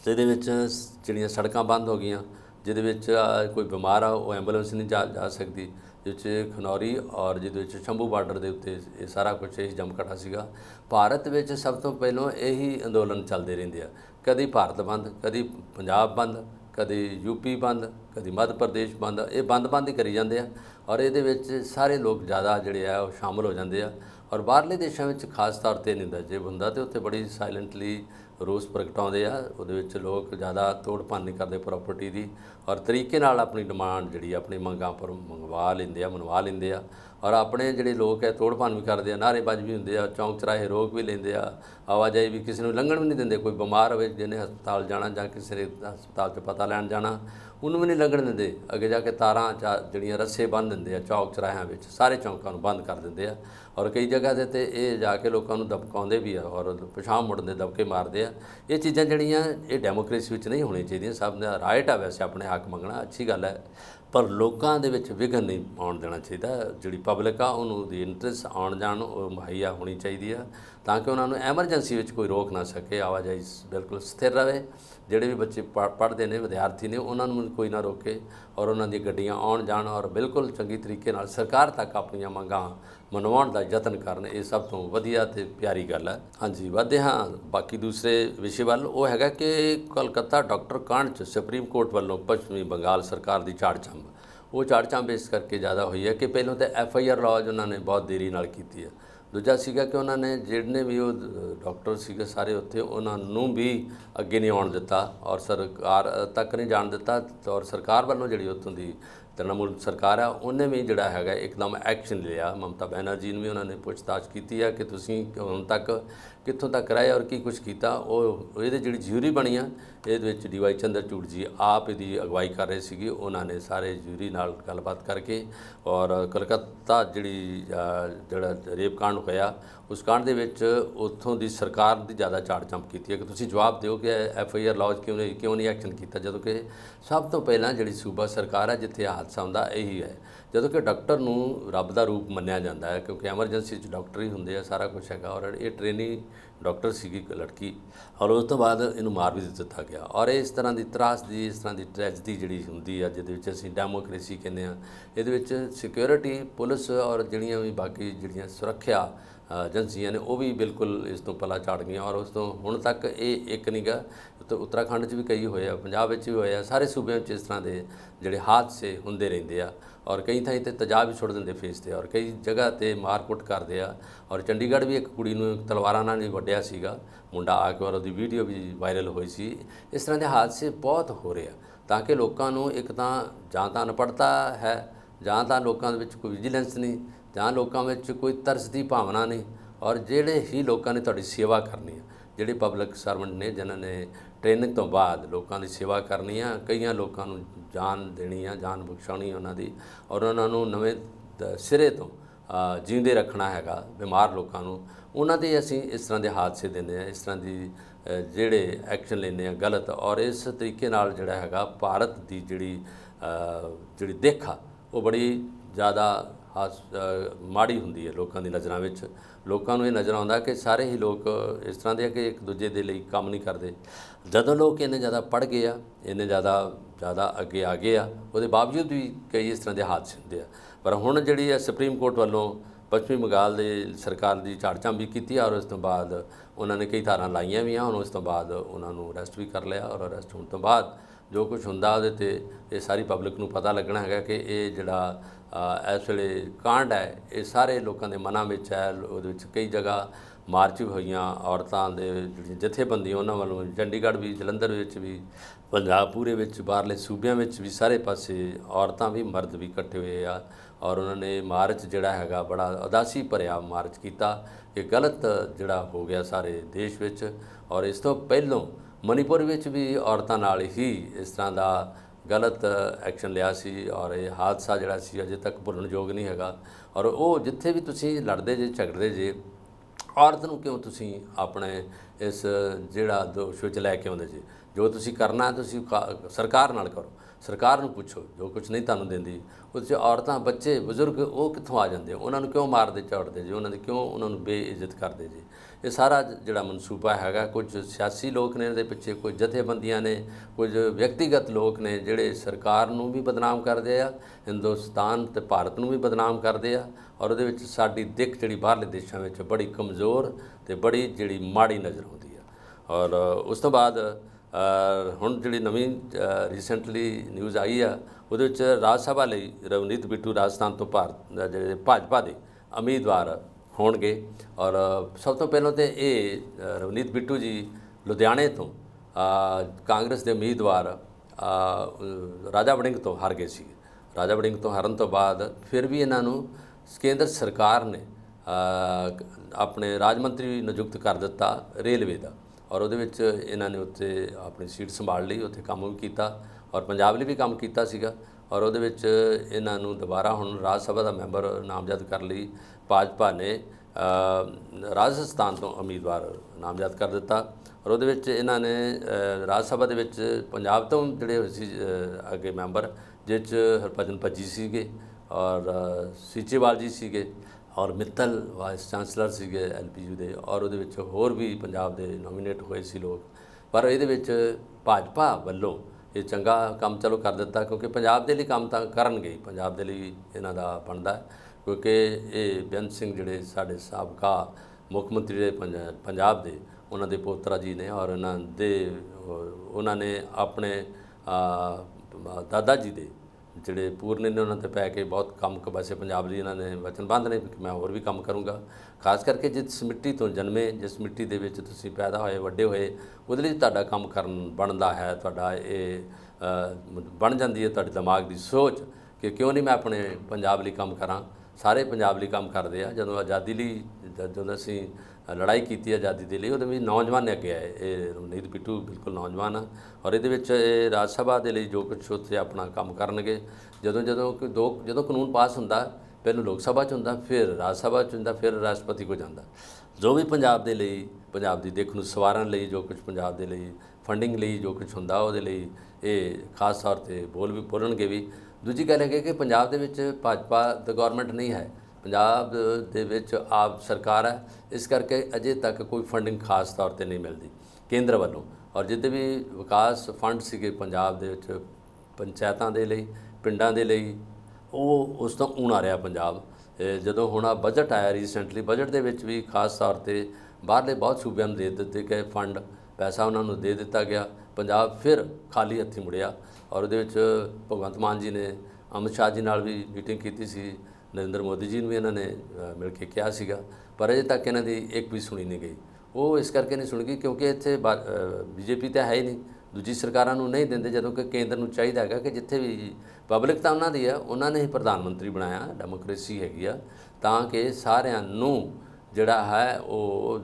ਜਿਹਦੇ ਵਿੱਚ ਸ- ਜਿਹੜੀਆਂ ਸੜਕਾਂ ਬੰਦ ਹੋ ਗਈਆਂ ਜਿਹਦੇ ਵਿੱਚ ਕੋਈ ਬਿਮਾਰ ਆ, ਉਹ ਐਂਬੂਲੈਂਸ ਨਹੀਂ ਜਾ ਜਾ ਸਕਦੀ। ਜਿਸ ਵਿੱਚ ਖਨੌਰੀ ਔਰ ਜਿਹਦੇ ਵਿੱਚ ਸ਼ੰਭੂ ਬਾਰਡਰ ਦੇ ਉੱਤੇ ਇਹ ਸਾਰਾ ਕੁਝ ਇਹ ਜਮਕਟਾ ਸੀਗਾ। ਭਾਰਤ ਵਿੱਚ ਸਭ ਤੋਂ ਪਹਿਲਾਂ ਇਹੀ ਅੰਦੋਲਨ ਚੱਲਦੇ ਰਹਿੰਦੇ ਆ। ਕਦੀ ਭਾਰਤ ਬੰਦ, ਕਦੀ ਪੰਜਾਬ ਬੰਦ, ਕਦੀ ਯੂਪੀ ਬੰਦ, ਕਦੀ ਮੱਧ ਪ੍ਰਦੇਸ਼ ਬੰਦ, ਇਹ ਬੰਦ ਬੰਦ ਹੀ ਕਰੀ ਜਾਂਦੇ ਆ। ਔਰ ਇਹਦੇ ਵਿੱਚ ਸਾਰੇ ਲੋਕ ਜ਼ਿਆਦਾ ਜਿਹੜੇ ਆ, ਉਹ ਸ਼ਾਮਲ ਹੋ ਜਾਂਦੇ ਆ। ਔਰ ਬਾਹਰਲੇ ਦੇਸ਼ਾਂ ਵਿੱਚ ਖਾਸ ਤੌਰ ਤੇ ਨਹੀਂ ਹੁੰਦਾ ਜੇ ਹੁੰਦਾ ਤੇ ਉੱਥੇ ਬੜੀ ਸਾਇਲੈਂਟਲੀ ਰੋਸ ਪ੍ਰਗਟਾਉਂਦੇ ਆ, ਉਹਦੇ ਵਿੱਚ ਲੋਕ ਜ਼ਿਆਦਾ ਤੋੜ ਭੰਨ ਨਹੀਂ ਕਰਦੇ ਪ੍ਰਾਪਰਟੀ ਦੀ ਔਰ ਤਰੀਕੇ ਨਾਲ ਆਪਣੀ ਡਿਮਾਂਡ ਜਿਹੜੀ ਆਪਣੀ ਮੰਗਾਂ ਪਰ ਮੰਗਵਾ ਲੈਂਦੇ ਆ, ਮਨਵਾ ਲੈਂਦੇ ਆ ਔਰ ਆਪਣੇ ਜਿਹੜੇ ਲੋਕ ਹੈ ਤੋੜ ਭੰਨ ਵੀ ਕਰਦੇ ਆ, ਨਾਅਰੇਬਾਜ਼ ਵੀ ਹੁੰਦੇ ਆ, ਚੌਂਕ ਚਰਾਹੇ ਰੋਕ ਵੀ ਲੈਂਦੇ ਆ, ਆਵਾਜਾਈ ਵੀ ਕਿਸੇ ਨੂੰ ਲੰਘਣ ਵੀ ਨਹੀਂ ਦਿੰਦੇ, ਕੋਈ ਬਿਮਾਰ ਹੋਵੇ ਜਿਹਨੇ ਹਸਪਤਾਲ ਜਾਣਾ ਜਾਂ ਕਿਸੇ ਦੇ ਹਸਪਤਾਲ 'ਚ ਪਤਾ ਲੈਣ ਜਾਣਾ, ਉਹਨੂੰ ਵੀ ਨਹੀਂ ਲੰਘਣ ਦਿੰਦੇ, ਅੱਗੇ ਜਾ ਕੇ ਤਾਰਾਂ ਚਾ- ਜਿਹੜੀਆਂ ਰੱਸੇ ਬੰਨ੍ਹ ਦਿੰਦੇ ਆ, ਚੌਕ ਚਰਾਹਿਆਂ ਵਿੱਚ, ਸਾਰੇ ਚੌਂਕਾਂ ਨੂੰ ਬੰਦ ਕਰ ਦਿੰਦੇ ਆ। ਔਰ ਕਈ ਜਗ੍ਹਾ ਦੇ ਤੇ ਇਹ ਜਾ ਕੇ ਲੋਕਾਂ ਨੂੰ ਦਬਕਾਉਂਦੇ ਵੀ ਆ ਔਰ ਪਿਛਾਂਹ ਮੁੜਨ ਦਬਕੇ ਮਾਰਦੇ ਆ। ਇਹ ਚੀਜ਼ਾਂ ਜਿਹੜੀਆਂ ਇਹ ਡੈਮੋਕ੍ਰੇਸੀ ਵਿੱਚ ਨਹੀਂ ਹੋਣੀਆਂ ਚਾਹੀਦੀਆਂ। ਸਭ ਦਾ ਰਾਈਟ ਆ ਵੈਸੇ ਆਪਣੇ ਹੱਕ ਮੰਗਣਾ, ਅੱਛੀ ਗੱਲ ਹੈ। ਪਰ ਲੋਕਾਂ ਦੇ ਵਿੱਚ ਵਿਘਨ ਨਹੀਂ ਆਉਣ ਦੇਣਾ ਚਾਹੀਦਾ। ਜਿਹੜੀ ਪਬਲਿਕ ਆ, ਉਹਨੂੰ ਦੀ ਇੰਟਰਸਟ ਆਉਣ ਜਾਣ, ਉਹ ਮੁਹੱਈਆ ਹੋਣੀ ਚਾਹੀਦੀ ਆ ਤਾਂ ਕਿ ਉਹਨਾਂ ਨੂੰ ਐਮਰਜੈਂਸੀ ਵਿੱਚ ਕੋਈ ਰੋਕ ਨਾ ਸਕੇ। ਆਵਾਜਾਈ ਬਿਲਕੁਲ ਸਥਿਰ ਰਹੇ। ਜਿਹੜੇ ਵੀ ਬੱਚੇ ਪੜ੍ਹਦੇ ਨੇ, ਵਿਦਿਆਰਥੀ ਨੇ, ਉਹਨਾਂ ਨੂੰ ਕੋਈ ਨਾ ਰੋਕੇ ਔਰ ਉਹਨਾਂ ਦੀਆਂ ਗੱਡੀਆਂ ਆਉਣ ਜਾਣ ਔਰ ਬਿਲਕੁਲ ਚੰਗੀ ਤਰੀਕੇ ਨਾਲ ਸਰਕਾਰ ਤੱਕ ਆਪਣੀਆਂ ਮੰਗਾਂ ਮਨਵਾਉਣ ਦਾ ਯਤਨ ਕਰਨ ਇਹ ਸਭ ਤੋਂ ਵਧੀਆ ਤੇ ਪਿਆਰੀ ਗੱਲ ਹੈ। ਹਾਂਜੀ ਵਧਦੇ ਹਾਂ। ਬਾਕੀ ਦੂਸਰੇ ਵਿਸ਼ੇ ਵੱਲ ਉਹ ਹੈਗਾ ਕਿ ਕਲਕੱਤਾ ਡਾਕਟਰ ਕਾਂਡ ਚ ਸੁਪਰੀਮ ਕੋਰਟ ਵੱਲੋਂ ਪੱਛਮੀ ਬੰਗਾਲ ਸਰਕਾਰ ਦੀ ਝਾੜਚੰਬ ਉਹ ਝਾੜਚੰਬ ਇਸ ਕਰਕੇ ਜ਼ਿਆਦਾ ਹੋਈ ਹੈ ਕਿ ਪਹਿਲਾਂ ਤਾਂ ਐਫ ਆਈ ਆਰ ਲੌਜ ਉਹਨਾਂ ਨੇ ਬਹੁਤ ਦੇਰੀ ਨਾਲ ਕੀਤੀ ਹੈ। ਦੂਜਾ ਸੀਗਾ ਕਿ ਉਹਨਾਂ ਨੇ ਜਿਹੜੇ ਵੀ ਉਹ ਅ, ਡਾਕਟਰ ਸੀਗੇ ਸਾਰੇ ਉੱਥੇ ਉਹਨਾਂ ਨੂੰ ਵੀ ਅੱਗੇ ਨਹੀਂ ਆਉਣ ਦਿੱਤਾ ਔਰ ਸਰਕਾਰ ਤੱਕ ਨਹੀਂ ਜਾਣ ਦਿੱਤਾ ਔਰ ਸਰਕਾਰ ਵੱਲੋਂ ਜਿਹੜੀ ਉੱਥੋਂ ਦੀ ਤ੍ਰਿਣਮੂਲ ਸਰਕਾਰ ਆ, ਉਹਨੇ ਵੀ ਜਿਹੜਾ ਹੈਗਾ ਇੱਕਦਮ ਐਕਸ਼ਨ ਲਿਆ। ਮਮਤਾ ਬੈਨਰਜੀ ਨੂੰ ਵੀ ਉਹਨਾਂ ਨੇ ਪੁੱਛਤਾਛ ਕੀਤੀ ਆ ਕਿ ਤੁਸੀਂ ਹੁਣ ਤੱਕ ਕਿੱਥੋਂ ਤੱਕ ਰਹੇ ਔਰ ਕੀ ਕੁਝ ਕੀਤਾ, ਉਹ ਇਹਦੇ ਜਿਹੜੀ ਜਿਊਰੀ ਬਣੀ ਆ, ਇਹਦੇ ਵਿੱਚ ਡੀਵਾਈ ਚੰਦਰਚੂੜ ਜੀ ਆਪ ਇਹਦੀ ਅਗਵਾਈ ਕਰ ਰਹੇ ਸੀਗੇ, ਉਹਨਾਂ ਨੇ ਸਾਰੇ ਜਿਊਰੀ ਨਾਲ ਗੱਲਬਾਤ ਕਰਕੇ ਔਰ ਕਲਕੱਤਾ ਜਿਹੜੀ ਜਿਹੜਾ ਰੇਪ ਕਾਂਡ ਹੋਇਆ, ਉਸ ਕਾਂਡ ਦੇ ਵਿੱਚ ਉੱਥੋਂ ਦੀ ਸਰਕਾਰ ਦੀ ਜ਼ਿਆਦਾ ਝਾੜ ਚੰਪ ਕੀਤੀ ਹੈ। ਕਿ ਤੁਸੀਂ ਜਵਾਬ ਦਿਓ ਕਿ ਐਫ ਆਈ ਆਰ ਲੌਜ ਕਿਉਂ ਨਹੀਂ ਕਿਉਂ ਨਹੀਂ ਐਕਸ਼ਨ ਕੀਤਾ? ਜਦੋਂ ਕਿ ਸਭ ਤੋਂ ਪਹਿਲਾਂ ਜਿਹੜੀ ਸੂਬਾ ਸਰਕਾਰ ਹੈ ਜਿੱਥੇ ਹਾਦਸਾ ਹੁੰਦਾ, ਇਹੀ ਹੈ। ਜਦੋਂ ਕਿ ਡਾਕਟਰ ਨੂੰ ਰੱਬ ਦਾ ਰੂਪ ਮੰਨਿਆ ਜਾਂਦਾ ਹੈ, ਕਿਉਂਕਿ ਐਮਰਜੈਂਸੀ 'ਚ ਡਾਕਟਰ ਹੀ ਹੁੰਦੇ ਆ, ਸਾਰਾ ਕੁਝ ਹੈਗਾ। ਔਰ ਇਹ ਟ੍ਰੇਨੀ ਡਾਕਟਰ ਸੀਗੀ ਇੱਕ ਲੜਕੀ ਔਰ ਉਸ ਤੋਂ ਬਾਅਦ ਇਹਨੂੰ ਮਾਰ ਵੀ ਦਿੱਤਾ ਗਿਆ। ਔਰ ਇਸ ਤਰ੍ਹਾਂ ਦੀ ਤਰਾਸਦੀ ਇਸ ਤਰ੍ਹਾਂ ਦੀ ਟ੍ਰੈਜਡੀ ਜਿਹੜੀ ਹੁੰਦੀ ਆ, ਜਿਹਦੇ ਵਿੱਚ ਅਸੀਂ ਡੈਮੋਕ੍ਰੇਸੀ ਕਹਿੰਦੇ ਆ ਇਹਦੇ ਵਿੱਚ ਸਿਕਿਉਰਿਟੀ ਪੁਲਿਸ ਔਰ ਜਿਹੜੀਆਂ ਵੀ ਬਾਕੀ ਜਿਹੜੀਆਂ ਸੁਰੱਖਿਆ ਏਜੰਸੀਆਂ ਨੇ ਉਹ ਵੀ ਬਿਲਕੁਲ ਇਸ ਤੋਂ ਪਲਾ ਝਾੜ ਗਈਆਂ ਔਰ ਉਸ ਤੋਂ ਹੁਣ ਤੱਕ ਇਹ ਇੱਕ ਨਹੀਂਗਾ ਉੱਤ- ਉੱਤਰਾਖੰਡ 'ਚ ਵੀ ਕਈ ਹੋਏ ਆ, ਪੰਜਾਬ ਵਿੱਚ ਵੀ ਹੋਏ ਆ, ਸਾਰੇ ਸੂਬਿਆਂ 'ਚ ਇਸ ਤਰ੍ਹਾਂ ਦੇ ਜਿਹੜੇ ਹਾਦਸੇ ਹੁੰਦੇ ਰਹਿੰਦੇ ਆ ਔਰ ਕਈ ਥਾਈਂ ਤੇ ਤੇਜ਼ਾਬ ਵੀ ਛੁੱਟ ਦਿੰਦੇ ਫੇਸ ਤੇ ਔਰ ਕਈ ਜਗ੍ਹਾ ਤੇ ਮਾਰਕੁੱਟ ਕਰਦੇ ਆ ਔਰ ਚੰਡੀਗੜ੍ਹ ਵੀ ਇੱਕ ਕੁੜੀ ਨੂੰ ਤਲਵਾਰਾਂ ਨਾਲ ਹੀ ਵੱਢਿਆ ਸੀਗਾ, ਮੁੰਡਾ ਆ ਕੇ ਔਰ ਉਹਦੀ ਵੀਡੀਓ ਵੀ ਵਾਇਰਲ ਹੋਈ ਸੀ। ਇਸ ਤਰ੍ਹਾਂ ਦੇ ਹਾਦਸੇ ਬਹੁਤ ਹੋ ਰਹੇ ਆ, ਤਾਂ ਕਿ ਲੋਕਾਂ ਨੂੰ ਇੱਕ ਤਾਂ ਜਾਂ ਤਾਂ ਅਨਪੜ੍ਹਤਾ ਹੈ ਜਾਂ ਤਾਂ ਲੋਕਾਂ ਦੇ ਵਿੱਚ ਕੋਈ ਵਿਜੀਲੈਂਸ ਨਹੀਂ ਜਾਂ ਲੋਕਾਂ ਵਿੱਚ ਕੋਈ ਤਰਸ ਦੀ ਭਾਵਨਾ ਨਹੀਂ ਔਰ ਜਿਹੜੇ ਹੀ ਲੋਕਾਂ ਨੇ ਤੁਹਾਡੀ ਸੇਵਾ ਕਰਨੀ ਹੈ ਜਿਹੜੇ ਪਬਲਿਕ ਸਰਵੈਂਟ ਨੇ ਜਿਨ੍ਹਾਂ ਨੇ ਟ੍ਰੇਨਿੰਗ ਤੋਂ ਬਾਅਦ ਲੋਕਾਂ ਦੀ ਸੇਵਾ ਕਰਨੀ ਆ ਕਈਆਂ ਲੋਕਾਂ ਨੂੰ ਜਾਨ ਦੇਣੀ ਆ ਜਾਨ ਬਖਸ਼ਾਉਣੀ ਉਹਨਾਂ ਦੀ ਔਰ ਉਹਨਾਂ ਨੂੰ ਨਵੇਂ ਸਿਰੇ ਤੋਂ ਜਿਉਂਦੇ ਰੱਖਣਾ ਹੈਗਾ ਬਿਮਾਰ ਲੋਕਾਂ ਨੂੰ ਉਹਨਾਂ ਦੇ ਅਸੀਂ ਇਸ ਤਰ੍ਹਾਂ ਦੇ ਹਾਦਸੇ ਦਿੰਦੇ ਆ ਇਸ ਤਰ੍ਹਾਂ ਦੀ ਜਿਹੜੇ ਐਕਸ਼ਨ ਲੈਂਦੇ ਆ ਗਲਤ ਔਰ ਇਸ ਤਰੀਕੇ ਨਾਲ ਜਿਹੜਾ ਹੈਗਾ ਭਾਰਤ ਦੀ ਜਿਹੜੀ ਅ, ਜਿਹੜੀ ਦੇਖਾ ਉਹ ਬੜੀ ਜ਼ਿਆਦਾ ਮਾੜੀ ਹੁੰਦੀ ਹੈ ਲੋਕਾਂ ਦੀ ਨਜ਼ਰਾਂ ਵਿੱਚ। ਲੋਕਾਂ ਨੂੰ ਇਹ ਨਜ਼ਰ ਆਉਂਦਾ ਕਿ ਸਾਰੇ ਹੀ ਲੋਕ ਇਸ ਤਰ੍ਹਾਂ ਦੇ ਆ ਕਿ ਇੱਕ ਦੂਜੇ ਦੇ ਲਈ ਕੰਮ ਨਹੀਂ ਕਰਦੇ। ਜਦੋਂ ਲੋਕ ਇੰਨੇ ਜ਼ਿਆਦਾ ਪੜ ਗਏ ਆ, ਇੰਨੇ ਜ਼ਿਆਦਾ ਜ਼ਿਆਦਾ ਅੱਗੇ ਆ ਗਏ ਆ, ਉਹਦੇ ਬਾਵਜੂਦ ਵੀ ਕਈ ਇਸ ਤਰ੍ਹਾਂ ਦੇ ਹਾਦਸੇ ਹੁੰਦੇ ਆ। ਪਰ ਹੁਣ ਜਿਹੜੀ ਹੈ ਸੁਪਰੀਮ ਕੋਰਟ ਵੱਲੋਂ ਪੱਛਮੀ ਬੰਗਾਲ ਦੇ ਸਰਕਾਰ ਦੀ ਝਾੜਚਾਂ ਵੀ ਕੀਤੀ ਔਰ ਉਸ ਤੋਂ ਬਾਅਦ ਉਹਨਾਂ ਨੇ ਕਈ ਧਾਰਾਂ ਲਾਈਆਂ ਵੀ ਆ, ਹੁਣ ਉਸ ਤੋਂ ਬਾਅਦ ਉਹਨਾਂ ਨੂੰ ਅਰੈਸਟ ਵੀ ਕਰ ਲਿਆ ਔਰ ਅਰੈਸਟ ਹੋਣ ਤੋਂ ਬਾਅਦ ਜੋ ਕੁਝ ਹੁੰਦਾ ਉਹਦੇ ਤੇ ਇਹ ਸਾਰੀ ਪਬਲਿਕ ਨੂੰ ਪਤਾ ਲੱਗਣਾ ਹੈਗਾ ਕਿ ਇਹ ਜਿਹੜਾ ਇਸ ਵੇਲੇ ਕਾਂਡ ਹੈ, ਇਹ ਸਾਰੇ ਲੋਕਾਂ ਦੇ ਮਨਾਂ ਵਿੱਚ ਹੈ, ਉਹਦੇ ਵਿੱਚ ਕਈ ਜਗ੍ਹਾ ਮਾਰਚ ਵੀ ਹੋਈਆਂ, ਔਰਤਾਂ ਦੇ ਜਿਹੜੀਆਂ ਜਥੇਬੰਦੀਆਂ, ਉਹਨਾਂ ਵੱਲੋਂ ਚੰਡੀਗੜ੍ਹ ਵੀ, ਜਲੰਧਰ ਵਿੱਚ ਵੀ, ਪੰਜਾਬ ਪੂਰੇ ਵਿੱਚ, ਬਾਹਰਲੇ ਸੂਬਿਆਂ ਵਿੱਚ ਵੀ ਸਾਰੇ ਪਾਸੇ ਔਰਤਾਂ ਵੀ, ਮਰਦ ਵੀ ਇਕੱਠੇ ਹੋਏ ਆ ਔਰ ਉਹਨਾਂ ਨੇ ਮਾਰਚ ਜਿਹੜਾ ਹੈਗਾ ਬੜਾ ਉਦਾਸੀ ਭਰਿਆ ਮਾਰਚ ਕੀਤਾ। ਇਹ ਗਲਤ ਜਿਹੜਾ ਹੋ ਗਿਆ ਸਾਰੇ ਦੇਸ਼ ਵਿੱਚ ਔਰ ਇਸ ਤੋਂ ਪਹਿਲਾਂ ਮਨੀਪੁਰ ਵਿੱਚ ਵੀ ਔਰਤਾਂ ਨਾਲ ਹੀ ਇਸ ਤਰ੍ਹਾਂ ਦਾ ਗਲਤ ਐਕਸ਼ਨ ਲਿਆ ਸੀ ਔਰ ਇਹ ਹਾਦਸਾ ਜਿਹੜਾ ਸੀ ਅਜੇ ਤੱਕ ਭੁੱਲਣਯੋਗ ਨਹੀਂ ਹੈਗਾ। ਔਰ ਉਹ ਜਿੱਥੇ ਵੀ ਤੁਸੀਂ ਲੜਦੇ ਜੇ, ਝਗੜਦੇ ਜੇ, ਔਰਤ ਨੂੰ ਕਿਉਂ ਤੁਸੀਂ ਆਪਣੇ ਇਸ ਜਿਹੜਾ ਦੋਸ਼ ਵਿੱਚ ਲੈ ਕੇ ਆਉਂਦੇ ਜੀ? ਜੋ ਤੁਸੀਂ ਕਰਨਾ ਤੁਸੀਂ ਕਾ- ਸਰਕਾਰ ਨਾਲ ਕਰੋ। ਸਰਕਾਰ ਨੂੰ ਪੁੱਛੋ, ਜੋ ਕੁਝ ਨਹੀਂ ਤੁਹਾਨੂੰ ਦਿੰਦੀ ਉਹਦੇ 'ਚ ਔਰਤਾਂ, ਬੱਚੇ, ਬਜ਼ੁਰਗ, ਉਹ ਕਿੱਥੋਂ ਆ ਜਾਂਦੇ? ਉਹਨਾਂ ਨੂੰ ਕਿਉਂ ਮਾਰਦੇ, ਝਾੜਦੇ ਜੀ? ਉਹਨਾਂ ਦੀ ਕਿਉਂ ਉਹਨਾਂ ਨੂੰ ਬੇਇੱਜ਼ਤ ਕਰਦੇ ਜੀ? ਇਹ ਸਾਰਾ ਜਿਹੜਾ ਮਨਸੂਬਾ ਹੈਗਾ, ਕੁਝ ਸਿਆਸੀ ਲੋਕ ਨੇ ਇਹਦੇ ਪਿੱਛੇ, ਕੁਝ ਜਥੇਬੰਦੀਆਂ ਨੇ, ਕੁਝ ਵਿਅਕਤੀਗਤ ਲੋਕ ਨੇ ਜਿਹੜੇ ਸਰਕਾਰ ਨੂੰ ਵੀ ਬਦਨਾਮ ਕਰਦੇ ਆ, ਹਿੰਦੁਸਤਾਨ ਤੇ ਭਾਰਤ ਨੂੰ ਵੀ ਬਦਨਾਮ ਕਰਦੇ ਆ ਔਰ ਉਹਦੇ ਵਿੱਚ ਸਾਡੀ ਦਿੱਖ ਜਿਹੜੀ ਬਾਹਰਲੇ ਦੇਸ਼ਾਂ ਵਿੱਚ ਬੜੀ ਕਮਜ਼ੋਰ ਤੇ ਬੜੀ ਜਿਹੜੀ ਮਾੜੀ ਨਜ਼ਰ ਆਉਂਦੀ ਆ। ਔਰ ਉਸ ਤੋਂ ਬਾਅਦ ਹੁਣ ਜਿਹੜੀ ਨਵੀਂ ਰੀਸੈਂਟਲੀ ਨਿਊਜ਼ ਆਈ ਆ, ਉਹਦੇ ਵਿੱਚ ਰਾਜ ਸਭਾ ਲਈ ਰਵਨੀਤ ਬਿੱਟੂ ਰਾਜਸਥਾਨ ਤੋਂ ਭਾਰਤ ਜਿਹੜੇ ਭਾਜਪਾ ਦੇ ਉਮੀਦਵਾਰ ਹੋਣਗੇ। ਔਰ ਸਭ ਤੋਂ ਪਹਿਲਾਂ ਤੇ ਇਹ ਰਵਨੀਤ ਬਿੱਟੂ ਜੀ ਲੁਧਿਆਣੇ ਤੋਂ ਕਾਂਗਰਸ ਦੇ ਉਮੀਦਵਾਰ ਰਾਜਾ ਵੜਿੰਗ ਤੋਂ ਹਾਰ ਗਏ ਸੀ ਰਾਜਾ ਵੜਿੰਗ ਤੋਂ ਹਾਰਨ ਤੋਂ ਬਾਅਦ ਫਿਰ ਵੀ ਇਹਨਾਂ ਨੂੰ ਕੇਂਦਰ ਸਰਕਾਰ ਨੇ ਆਪਣੇ ਰਾਜ ਮੰਤਰੀ ਨਿਯੁਕਤ ਕਰ ਦਿੱਤਾ ਰੇਲਵੇ ਦਾ। ਔਰ ਉਹਦੇ ਵਿੱਚ ਇਹਨਾਂ ਨੇ ਉੱਥੇ ਆਪਣੀ ਸੀਟ ਸੰਭਾਲ ਲਈ, ਉੱਥੇ ਕੰਮ ਵੀ ਕੀਤਾ। ਔਰ ਪੰਜਾਬ ਲਈ ਵੀ ਕੰਮ ਕੀਤਾ ਸੀਗਾ। ਔਰ ਉਹਦੇ ਵਿੱਚ ਇਹਨਾਂ ਨੂੰ ਦੁਬਾਰਾ ਹੁਣ ਰਾਜ ਸਭਾ ਦਾ ਮੈਂਬਰ ਨਾਮਜ਼ਦ ਕਰ ਲਈ। ਭਾਜਪਾ ਨੇ ਰਾਜਸਥਾਨ ਤੋਂ ਉਮੀਦਵਾਰ ਨਾਮਜ਼ਦ ਕਰ ਦਿੱਤਾ। ਔਰ ਉਹਦੇ ਵਿੱਚ ਇਹਨਾਂ ਨੇ ਰਾਜ ਸਭਾ ਦੇ ਵਿੱਚ ਪੰਜਾਬ ਤੋਂ ਜਿਹੜੇ ਹੋਏ ਸੀ ਅੱਗੇ ਮੈਂਬਰ ਜਿਸ 'ਚ ਹਰਭਜਨ ਭੱਜੀ ਸੀਗੇ ਔਰ ਸੀਚੇਵਾਲ ਜੀ ਸੀਗੇ ਔਰ ਮਿੱਤਲ ਵਾਈਸ ਚਾਂਸਲਰ ਸੀਗੇ ਐਲਪੀਯੂ ਦੇ ਔਰ ਉਹਦੇ ਵਿੱਚ ਹੋਰ ਵੀ ਪੰਜਾਬ ਦੇ ਨੋਮੀਨੇਟ ਹੋਏ ਸੀ ਲੋਕ। ਪਰ ਇਹਦੇ ਵਿੱਚ ਭਾਜਪਾ ਵੱਲੋਂ ਇਹ ਚੰਗਾ ਕੰਮ ਚਲੋ ਕਰ ਦਿੱਤਾ ਕਿਉਂਕਿ ਪੰਜਾਬ ਦੇ ਲਈ ਕੰਮ ਤਾਂ ਕਰਨਗੇ ਹੀ, ਪੰਜਾਬ ਦੇ ਲਈ ਇਹਨਾਂ ਦਾ ਬਣਦਾ ਕਿਉਂਕਿ ਇਹ ਬੇਅੰਤ ਸਿੰਘ ਜਿਹੜੇ ਸਾਡੇ ਸਾਬਕਾ ਮੁੱਖ ਮੰਤਰੀ ਦੇ ਪੰਜਾਬ ਦੇ ਉਹਨਾਂ ਦੇ ਪੋਤਰਾ ਜੀ ਨੇ ਔਰ ਉਹਨਾਂ ਦੇ ਉਹਨਾਂ ਨੇ ਆਪਣੇ ਦਾਦਾ ਜੀ ਦੇ ਜਿਹੜੇ ਪੂਰਨੇ ਨੇ ਉਹਨਾਂ ਤੇ ਪੈ ਕੇ ਬਹੁਤ ਕੰਮ ਕ ਵੈਸੇ ਪੰਜਾਬ ਦੀ ਇਹਨਾਂ ਨੇ ਵਚਨਬੰਧ ਨੇ ਕਿ ਮੈਂ ਹੋਰ ਵੀ ਕੰਮ ਕਰੂੰਗਾ। ਖਾਸ ਕਰਕੇ ਜਿਸ ਮਿੱਟੀ ਤੋਂ ਜਨਮੇ, ਜਿਸ ਮਿੱਟੀ ਦੇ ਵਿੱਚ ਤੁਸੀਂ ਪੈਦਾ ਹੋਏ, ਵੱਡੇ ਹੋਏ, ਉਹਦੇ ਲਈ ਤੁਹਾਡਾ ਕੰਮ ਕਰਨ ਬਣਦਾ ਹੈ, ਤੁਹਾਡਾ ਇਹ ਬਣ ਜਾਂਦੀ ਹੈ ਤੁਹਾਡੇ ਦਿਮਾਗ ਦੀ ਸੋਚ ਕਿ ਕਿਉਂ ਨਹੀਂ ਮੈਂ ਆਪਣੇ ਪੰਜਾਬ ਲਈ ਕੰਮ ਕਰਾਂ। ਸਾਰੇ ਪੰਜਾਬ ਲਈ ਕੰਮ ਕਰਦੇ ਆ। ਜਦੋਂ ਆਜ਼ਾਦੀ ਲਈ, ਜਦੋਂ ਅਸੀਂ ਲੜਾਈ ਕੀਤੀ ਆਜ਼ਾਦੀ ਦੇ ਲਈ, ਉਹਦੇ ਵਿੱਚ ਨੌਜਵਾਨ ਨੇ ਅੱਗੇ ਆਏ। ਇਹ ਰਵਨੀਤ ਬਿੱਟੂ ਬਿਲਕੁਲ ਨੌਜਵਾਨ ਆ ਔਰ ਇਹਦੇ ਵਿੱਚ ਇਹ ਰਾਜ ਸਭਾ ਦੇ ਲਈ ਜੋ ਕੁਝ ਉੱਥੇ ਆਪਣਾ ਕੰਮ ਕਰਨਗੇ, ਜਦੋਂ ਜਦੋਂ ਕੋਈ ਦੋ, ਜਦੋਂ ਕਾਨੂੰਨ ਪਾਸ ਹੁੰਦਾ, ਪਹਿਲਾਂ ਲੋਕ ਸਭਾ 'ਚ ਹੁੰਦਾ, ਫਿਰ ਰਾਜ ਸਭਾ 'ਚ ਹੁੰਦਾ, ਫਿਰ ਰਾਸ਼ਟਰਪਤੀ ਕੋ ਜਾਂਦਾ। ਜੋ ਵੀ ਪੰਜਾਬ ਦੇ ਲਈ, ਪੰਜਾਬ ਦੀ ਦੇਖ ਨੂੰ ਸਵਾਰਨ ਲਈ ਜੋ ਕੁਝ ਪੰਜਾਬ ਦੇ ਲਈ ਫੰਡਿੰਗ ਲਈ ਜੋ ਕੁਝ ਹੁੰਦਾ, ਉਹਦੇ ਲਈ ਇਹ ਖਾਸ ਤੌਰ ਤੇ ਬੋਲ ਵੀ ਬੋਲਣਗੇ ਵੀ। ਦੂਜੀ ਗੱਲ ਹੈ ਕਿ ਪੰਜਾਬ ਦੇ ਵਿੱਚ ਭਾਜਪਾ ਦਾ ਗਵਰਨਮੈਂਟ ਨਹੀਂ ਹੈ। ਪੰਜਾਬ ਦੇ ਵਿੱਚ ਆਪ ਸਰਕਾਰ ਹੈ, ਇਸ ਕਰਕੇ ਅਜੇ ਤੱਕ ਕੋਈ ਫੰਡਿੰਗ ਖਾਸ ਤੌਰ ਤੇ ਨਹੀਂ ਮਿਲਦੀ, ਕੇਂਦਰ ਵੱਲੋਂ। ਔਰ ਜਿੱਦੇ ਵੀ ਵਿਕਾਸ ਫੰਡ ਸੀਗੇ ਪੰਜਾਬ ਦੇ ਵਿੱਚ, ਪੰਚਾਇਤਾਂ ਦੇ ਲਈ, ਪਿੰਡਾਂ ਦੇ ਲਈ, ਉਹ ਉਸ ਤੋਂ ਊਣਾ ਰਿਹਾ ਪੰਜਾਬ। ਜਦੋਂ ਹੁਣ ਆ ਬਜਟ ਆਇਆ ਰੀਸੈਂਟਲੀ ਬਜਟ ਦੇ ਵਿੱਚ ਵੀ ਖਾਸ ਤੌਰ ਤੇ ਬਾਹਰਲੇ ਬਹੁਤ ਸੂਬਿਆਂ ਨੂੰ ਦੇ ਦਿੱਤੇ ਗਏ ਫੰਡ ਪੈਸਾ ਉਹਨਾਂ ਨੂੰ ਦੇ ਦਿੱਤਾ ਗਿਆ। ਪੰਜਾਬ ਫਿਰ ਖਾਲੀ ਹੱਥੀ ਮੁੜਿਆ। ਔਰ ਉਹਦੇ ਵਿੱਚ ਭਗਵੰਤ ਮਾਨ ਜੀ ਨੇ, ਅਮਿਤ ਸ਼ਾਹ ਜੀ ਨਾਲ ਵੀ ਮੀਟਿੰਗ ਕੀਤੀ ਸੀ। ਨਰਿੰਦਰ ਮੋਦੀ ਜੀ ਨੂੰ ਵੀ ਇਹਨਾਂ ਨੇ ਮਿਲ ਕੇ ਕਿਹਾ ਸੀਗਾ। ਪਰ ਅਜੇ ਤੱਕ ਇਹਨਾਂ ਦੀ ਇੱਕ ਵੀ ਸੁਣੀ ਨਹੀਂ ਗਈ। ਉਹ ਇਸ ਕਰਕੇ ਨਹੀਂ ਸੁਣੀ ਗਈ ਕਿਉਂਕਿ ਇੱਥੇ ਬੀਜੇਪੀ ਤਾਂ ਹੈ ਹੀ ਨਹੀਂ। ਦੂਜੀ ਸਰਕਾਰਾਂ ਨੂੰ ਨਹੀਂ ਦਿੰਦੇ ਜਦੋਂ ਕਿ ਕੇਂਦਰ ਨੂੰ ਚਾਹੀਦਾ ਹੈਗਾ ਕਿ ਜਿੱਥੇ ਵੀ ਪਬਲਿਕ ਤਾਂ ਉਹਨਾਂ ਦੀ ਆ ਉਹਨਾਂ ਨੇ ਹੀ ਪ੍ਰਧਾਨ ਮੰਤਰੀ ਬਣਾਇਆ, ਡੈਮੋਕ੍ਰੇਸੀ ਹੈਗੀ ਆ। ਤਾਂ ਕਿ ਸਾਰਿਆਂ ਨੂੰ ਜਿਹੜਾ ਹੈ, ਉਹ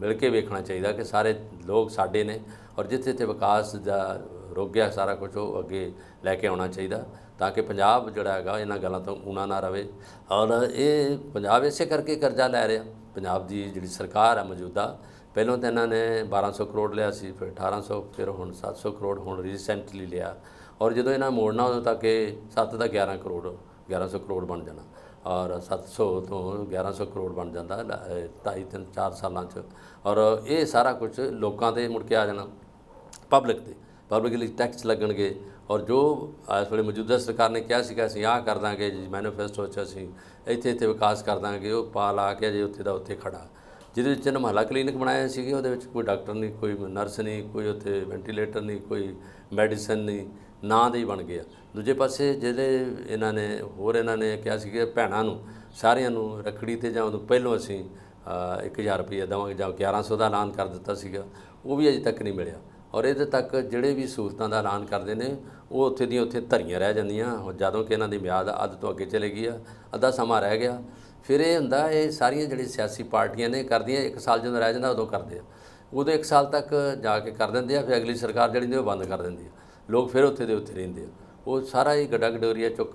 ਮਿਲ ਕੇ ਵੇਖਣਾ ਚਾਹੀਦਾ ਕਿ ਸਾਰੇ ਲੋਕ ਸਾਡੇ ਨੇ ਔਰ ਜਿੱਥੇ ਜਿੱਥੇ ਵਿਕਾਸ ਦਾ ਰੁਕ ਗਿਆ, ਸਾਰਾ ਕੁਝ ਉਹ ਅੱਗੇ ਲੈ ਕੇ ਆਉਣਾ ਚਾਹੀਦਾ। ਤਾਂ ਕਿ ਪੰਜਾਬ ਜਿਹੜਾ ਹੈਗਾ ਇਹਨਾਂ ਗੱਲਾਂ ਤੋਂ ਊਣਾ ਨਾ ਰਵੇ। ਔਰ ਇਹ ਪੰਜਾਬ ਇਸੇ ਕਰਕੇ ਕਰਜ਼ਾ ਲੈ ਰਿਹਾ। ਪੰਜਾਬ ਦੀ ਜਿਹੜੀ ਸਰਕਾਰ ਹੈ ਮੌਜੂਦਾ, ਪਹਿਲਾਂ ਤਾਂ ਇਹਨਾਂ ਨੇ 1200 ਕਰੋੜ ਲਿਆ ਸੀ, ਫਿਰ 1800 ਫਿਰ ਹੁਣ 700 ਕਰੋੜ ਹੁਣ ਰੀਸੈਂਟਲੀ ਲਿਆ। ਔਰ ਜਦੋਂ ਇਹਨਾਂ ਮੋੜਨਾ ਉਦੋਂ ਤੱਕ ਇਹ 7 ਦਾ 11 ਕਰੋੜ 1100 ਕਰੋੜ ਬਣ ਜਾਣਾ। ਔਰ 700 ਤੋਂ 1100 ਕਰੋੜ ਬਣ ਜਾਂਦਾ 2.5 3 4 ਸਾਲਾਂ ਚ। ਔਰ ਇਹ ਸਾਰਾ ਕੁਝ ਲੋਕਾਂ ਤੇ ਮੁੜ ਕੇ ਆ ਜਾਣਾ। ਪਬਲਿਕ ਤੇ। ਪਬਲਿਕ ਲਈ ਟੈਕਸ ਲੱਗਣਗੇ। ਔਰ ਜੋ ਇਸ ਵੇਲੇ ਮੌਜੂਦਾ ਸਰਕਾਰ ਨੇ ਕਿਹਾ ਸੀਗਾ ਅਸੀਂ ਆਹ ਕਰ ਦਾਂਗੇ ਜੀ ਮੈਨੀਫੈਸਟੋ 'ਚ ਅਸੀਂ ਇੱਥੇ ਇੱਥੇ ਵਿਕਾਸ ਕਰ ਦਾਂਗੇ ਉਹ ਪਾ ਲਾ ਕੇ ਜੇ ਉੱਥੇ ਦਾ ਉੱਥੇ ਖੜਾ। ਜਿਹਦੇ ਵਿੱਚ ਇਹਨਾਂ ਮਹੱਲਾ ਕਲੀਨਿਕ ਬਣਾਏ ਸੀਗੇ ਉਹਦੇ ਵਿੱਚ ਕੋਈ ਡਾਕਟਰ ਨਹੀਂ ਕੋਈ ਨਰਸ ਨਹੀਂ ਕੋਈ ਉੱਥੇ ਵੈਂਟੀਲੇਟਰ ਨਹੀਂ ਕੋਈ ਮੈਡੀਸਨ ਨਹੀਂ ਨਾਂ ਦੇ ਹੀ ਬਣ ਗਿਆ ਦੂਜੇ ਪਾਸੇ ਜਿਹੜੇ ਇਹਨਾਂ ਨੇ ਹੋਰ ਇਹਨਾਂ ਨੇ ਕਿਹਾ ਸੀ ਕਿ ਭੈਣਾਂ ਨੂੰ ਸਾਰਿਆਂ ਨੂੰ ਰੱਖੜੀ ਤੇ ਜਾਂ ਉਦੋਂ ਪਹਿਲੋਂ ਅਸੀਂ ਅ, 1000 ਰੁਪਏ ਦੇਵਾਂਗੇ ਜਾਂ 1100 ਦਾ ਐਲਾਨ ਕਰ ਦਿੱਤਾ ਸੀਗਾ ਉਹ ਵੀ ਅਜੇ ਤੱਕ ਨਹੀਂ ਮਿਲਿਆ। ਔਰ ਇਹਦੇ ਤੱਕ ਜਿਹੜੇ ਵੀ ਸਹੂਲਤਾਂ ਦਾ ਐਲਾਨ ਕਰਦੇ ਨੇ, ਉਹ ਉੱਥੇ ਦੀਆਂ ਉੱਥੇ ਧਰੀਆਂ ਰਹਿ ਜਾਂਦੀਆਂ, ਹੁਣ ਜਦੋਂ ਕਿ ਇਹਨਾਂ ਦੀ ਮਿਆਦ ਅੱਧ ਤੋਂ ਅੱਗੇ ਚਲੇ ਗਈ ਆ, ਅੱਧਾ ਸਮਾਂ ਰਹਿ ਗਿਆ। ਫਿਰ ਇਹ ਹੁੰਦਾ, ਇਹ ਸਾਰੀਆਂ ਜਿਹੜੀ ਸਿਆਸੀ ਪਾਰਟੀਆਂ ਨੇ ਕਰਦੀਆਂ, ਇੱਕ ਸਾਲ ਜਦੋਂ ਰਹਿ ਜਾਂਦਾ ਉਦੋਂ ਕਰਦੇ ਆ। ਉਦੋਂ ਇੱਕ ਸਾਲ ਤੱਕ ਜਾ ਕੇ ਕਰ ਦਿੰਦੇ ਆ, ਫਿਰ ਅਗਲੀ ਸਰਕਾਰ ਜਿਹੜੀ ਨੇ ਉਹ ਬੰਦ ਕਰ ਦਿੰਦੀ ਆ। ਲੋਕ ਫਿਰ ਉੱਥੇ ਦੇ ਉੱਥੇ ਰਹਿੰਦੇ ਆ। ਉਹ ਸਾਰਾ ਹੀ ਗੱਡਾ ਗਡੋਰੀਆ ਚੁੱਕ,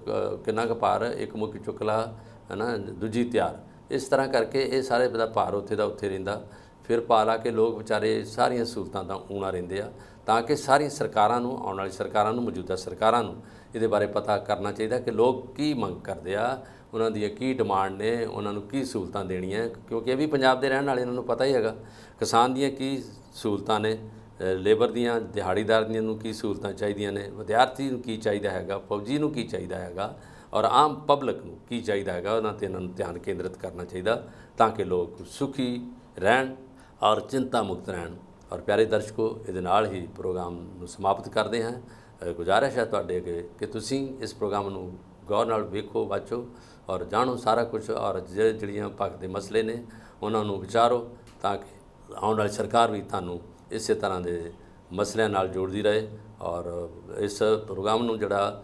ਕਿੰਨਾ ਕੁ ਭਾਰ, ਇੱਕ ਮੁੱਖ ਚੁੱਕਲਾ ਹੈ ਨਾ ਦੂਜੀ ਤਿਆਰ। ਇਸ ਤਰ੍ਹਾਂ ਕਰਕੇ ਇਹ ਸਾਰੇ ਦਾ ਭਾਰ ਉੱਥੇ ਦਾ ਉੱਥੇ ਰਹਿੰਦਾ। ਫਿਰ ਪਾ ਕੇ ਲੋਕ ਵਿਚਾਰੇ ਸਾਰੀਆਂ ਸਹੂਲਤਾਂ ਤਾਂ ਊਣਾ ਰਹਿੰਦੇ ਆ, ਤਾਂ ਕਿ ਸਾਰੀਆਂ ਸਰਕਾਰਾਂ ਨੂੰ, ਆਉਣ ਵਾਲੀ ਸਰਕਾਰਾਂ ਨੂੰ, ਮੌਜੂਦਾ ਸਰਕਾਰਾਂ ਨੂੰ ਇਹਦੇ ਬਾਰੇ ਪਤਾ ਕਰਨਾ ਚਾਹੀਦਾ ਕਿ ਲੋਕ ਕੀ ਮੰਗ ਕਰਦੇ ਆ, ਉਹਨਾਂ ਦੀਆਂ ਕੀ ਡਿਮਾਂਡ ਨੇ, ਉਹਨਾਂ ਨੂੰ ਕੀ ਸਹੂਲਤਾਂ ਦੇਣੀਆਂ, ਕਿਉਂਕਿ ਇਹ ਵੀ ਪੰਜਾਬ ਦੇ ਰਹਿਣ ਵਾਲੇ ਇਹਨਾਂ ਨੂੰ ਪਤਾ ਹੀ ਹੈਗਾ। ਕਿਸਾਨ ਦੀਆਂ ਕੀ ਸਹੂਲਤਾਂ ਨੇ ਲੇਬਰ ਦੀਆਂ, ਦਿਹਾੜੀਦਾਰ ਦੀਆਂ ਨੂੰ ਕੀ ਸਹੂਲਤਾਂ ਚਾਹੀਦੀਆਂ ਨੇ, ਵਿਦਿਆਰਥੀ ਨੂੰ ਕੀ ਚਾਹੀਦਾ ਹੈਗਾ, ਫੌਜੀ ਨੂੰ ਕੀ ਚਾਹੀਦਾ ਹੈਗਾ, ਔਰ ਆਮ ਪਬਲਿਕ ਨੂੰ ਕੀ ਚਾਹੀਦਾ ਹੈਗਾ, ਉਹਨਾਂ ਤੇ ਇਹਨਾਂ ਨੂੰ ਧਿਆਨ ਕੇਂਦਰਿਤ ਕਰਨਾ ਚਾਹੀਦਾ ਤਾਂ ਕਿ ਲੋਕ ਸੁਖੀ ਰਹਿਣ। ਔਰ ਚਿੰਤਾ ਮੁਕਤ ਰਹਿਣ। ਔਰ ਪਿਆਰੇ ਦਰਸ਼ਕੋ, ਇਹਦੇ ਨਾਲ ਹੀ ਪ੍ਰੋਗਰਾਮ ਨੂੰ ਸਮਾਪਤ ਕਰਦੇ ਹਾਂ। ਗੁਜ਼ਾਰਿਸ਼ ਹੈ ਤੁਹਾਡੇ ਅੱਗੇ ਕਿ ਤੁਸੀਂ ਇਸ ਪ੍ਰੋਗਰਾਮ ਨੂੰ ਗੌਰ ਨਾਲ ਵੇਖੋ, ਵਾਚੋ ਔਰ ਜਾਣੋ ਸਾਰਾ ਕੁਝ। ਔਰ ਜਿਹੜੀਆਂ ਪੱਖ ਦੇ ਮਸਲੇ ਨੇ, ਉਹਨਾਂ ਨੂੰ ਵਿਚਾਰੋ ਤਾਂ ਕਿ ਆਉਣ ਵਾਲੀ ਸਰਕਾਰ ਵੀ ਤੁਹਾਨੂੰ ਇਸੇ ਤਰ੍ਹਾਂ ਦੇ ਮਸਲਿਆਂ ਨਾਲ ਜੋੜਦੀ ਰਹੇ। ਔਰ ਇਸ ਪ੍ਰੋਗਰਾਮ ਨੂੰ ਜਿਹੜਾ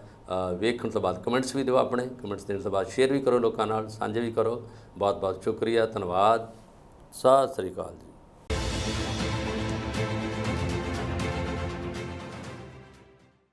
ਵੇਖਣ ਤੋਂ ਬਾਅਦ ਕਮੈਂਟਸ ਵੀ ਦਿਓ ਆਪਣੇ। ਕਮੈਂਟਸ ਦੇਣ ਤੋਂ ਬਾਅਦ ਸ਼ੇਅਰ ਵੀ ਕਰੋ ਲੋਕਾਂ ਨਾਲ, ਸਾਂਝੇ ਵੀ ਕਰੋ। ਬਹੁਤ ਬਹੁਤ ਸ਼ੁਕਰੀਆ, ਧੰਨਵਾਦ। ਸਤਿ ਸ੍ਰੀ ਅਕਾਲ ਜੀ।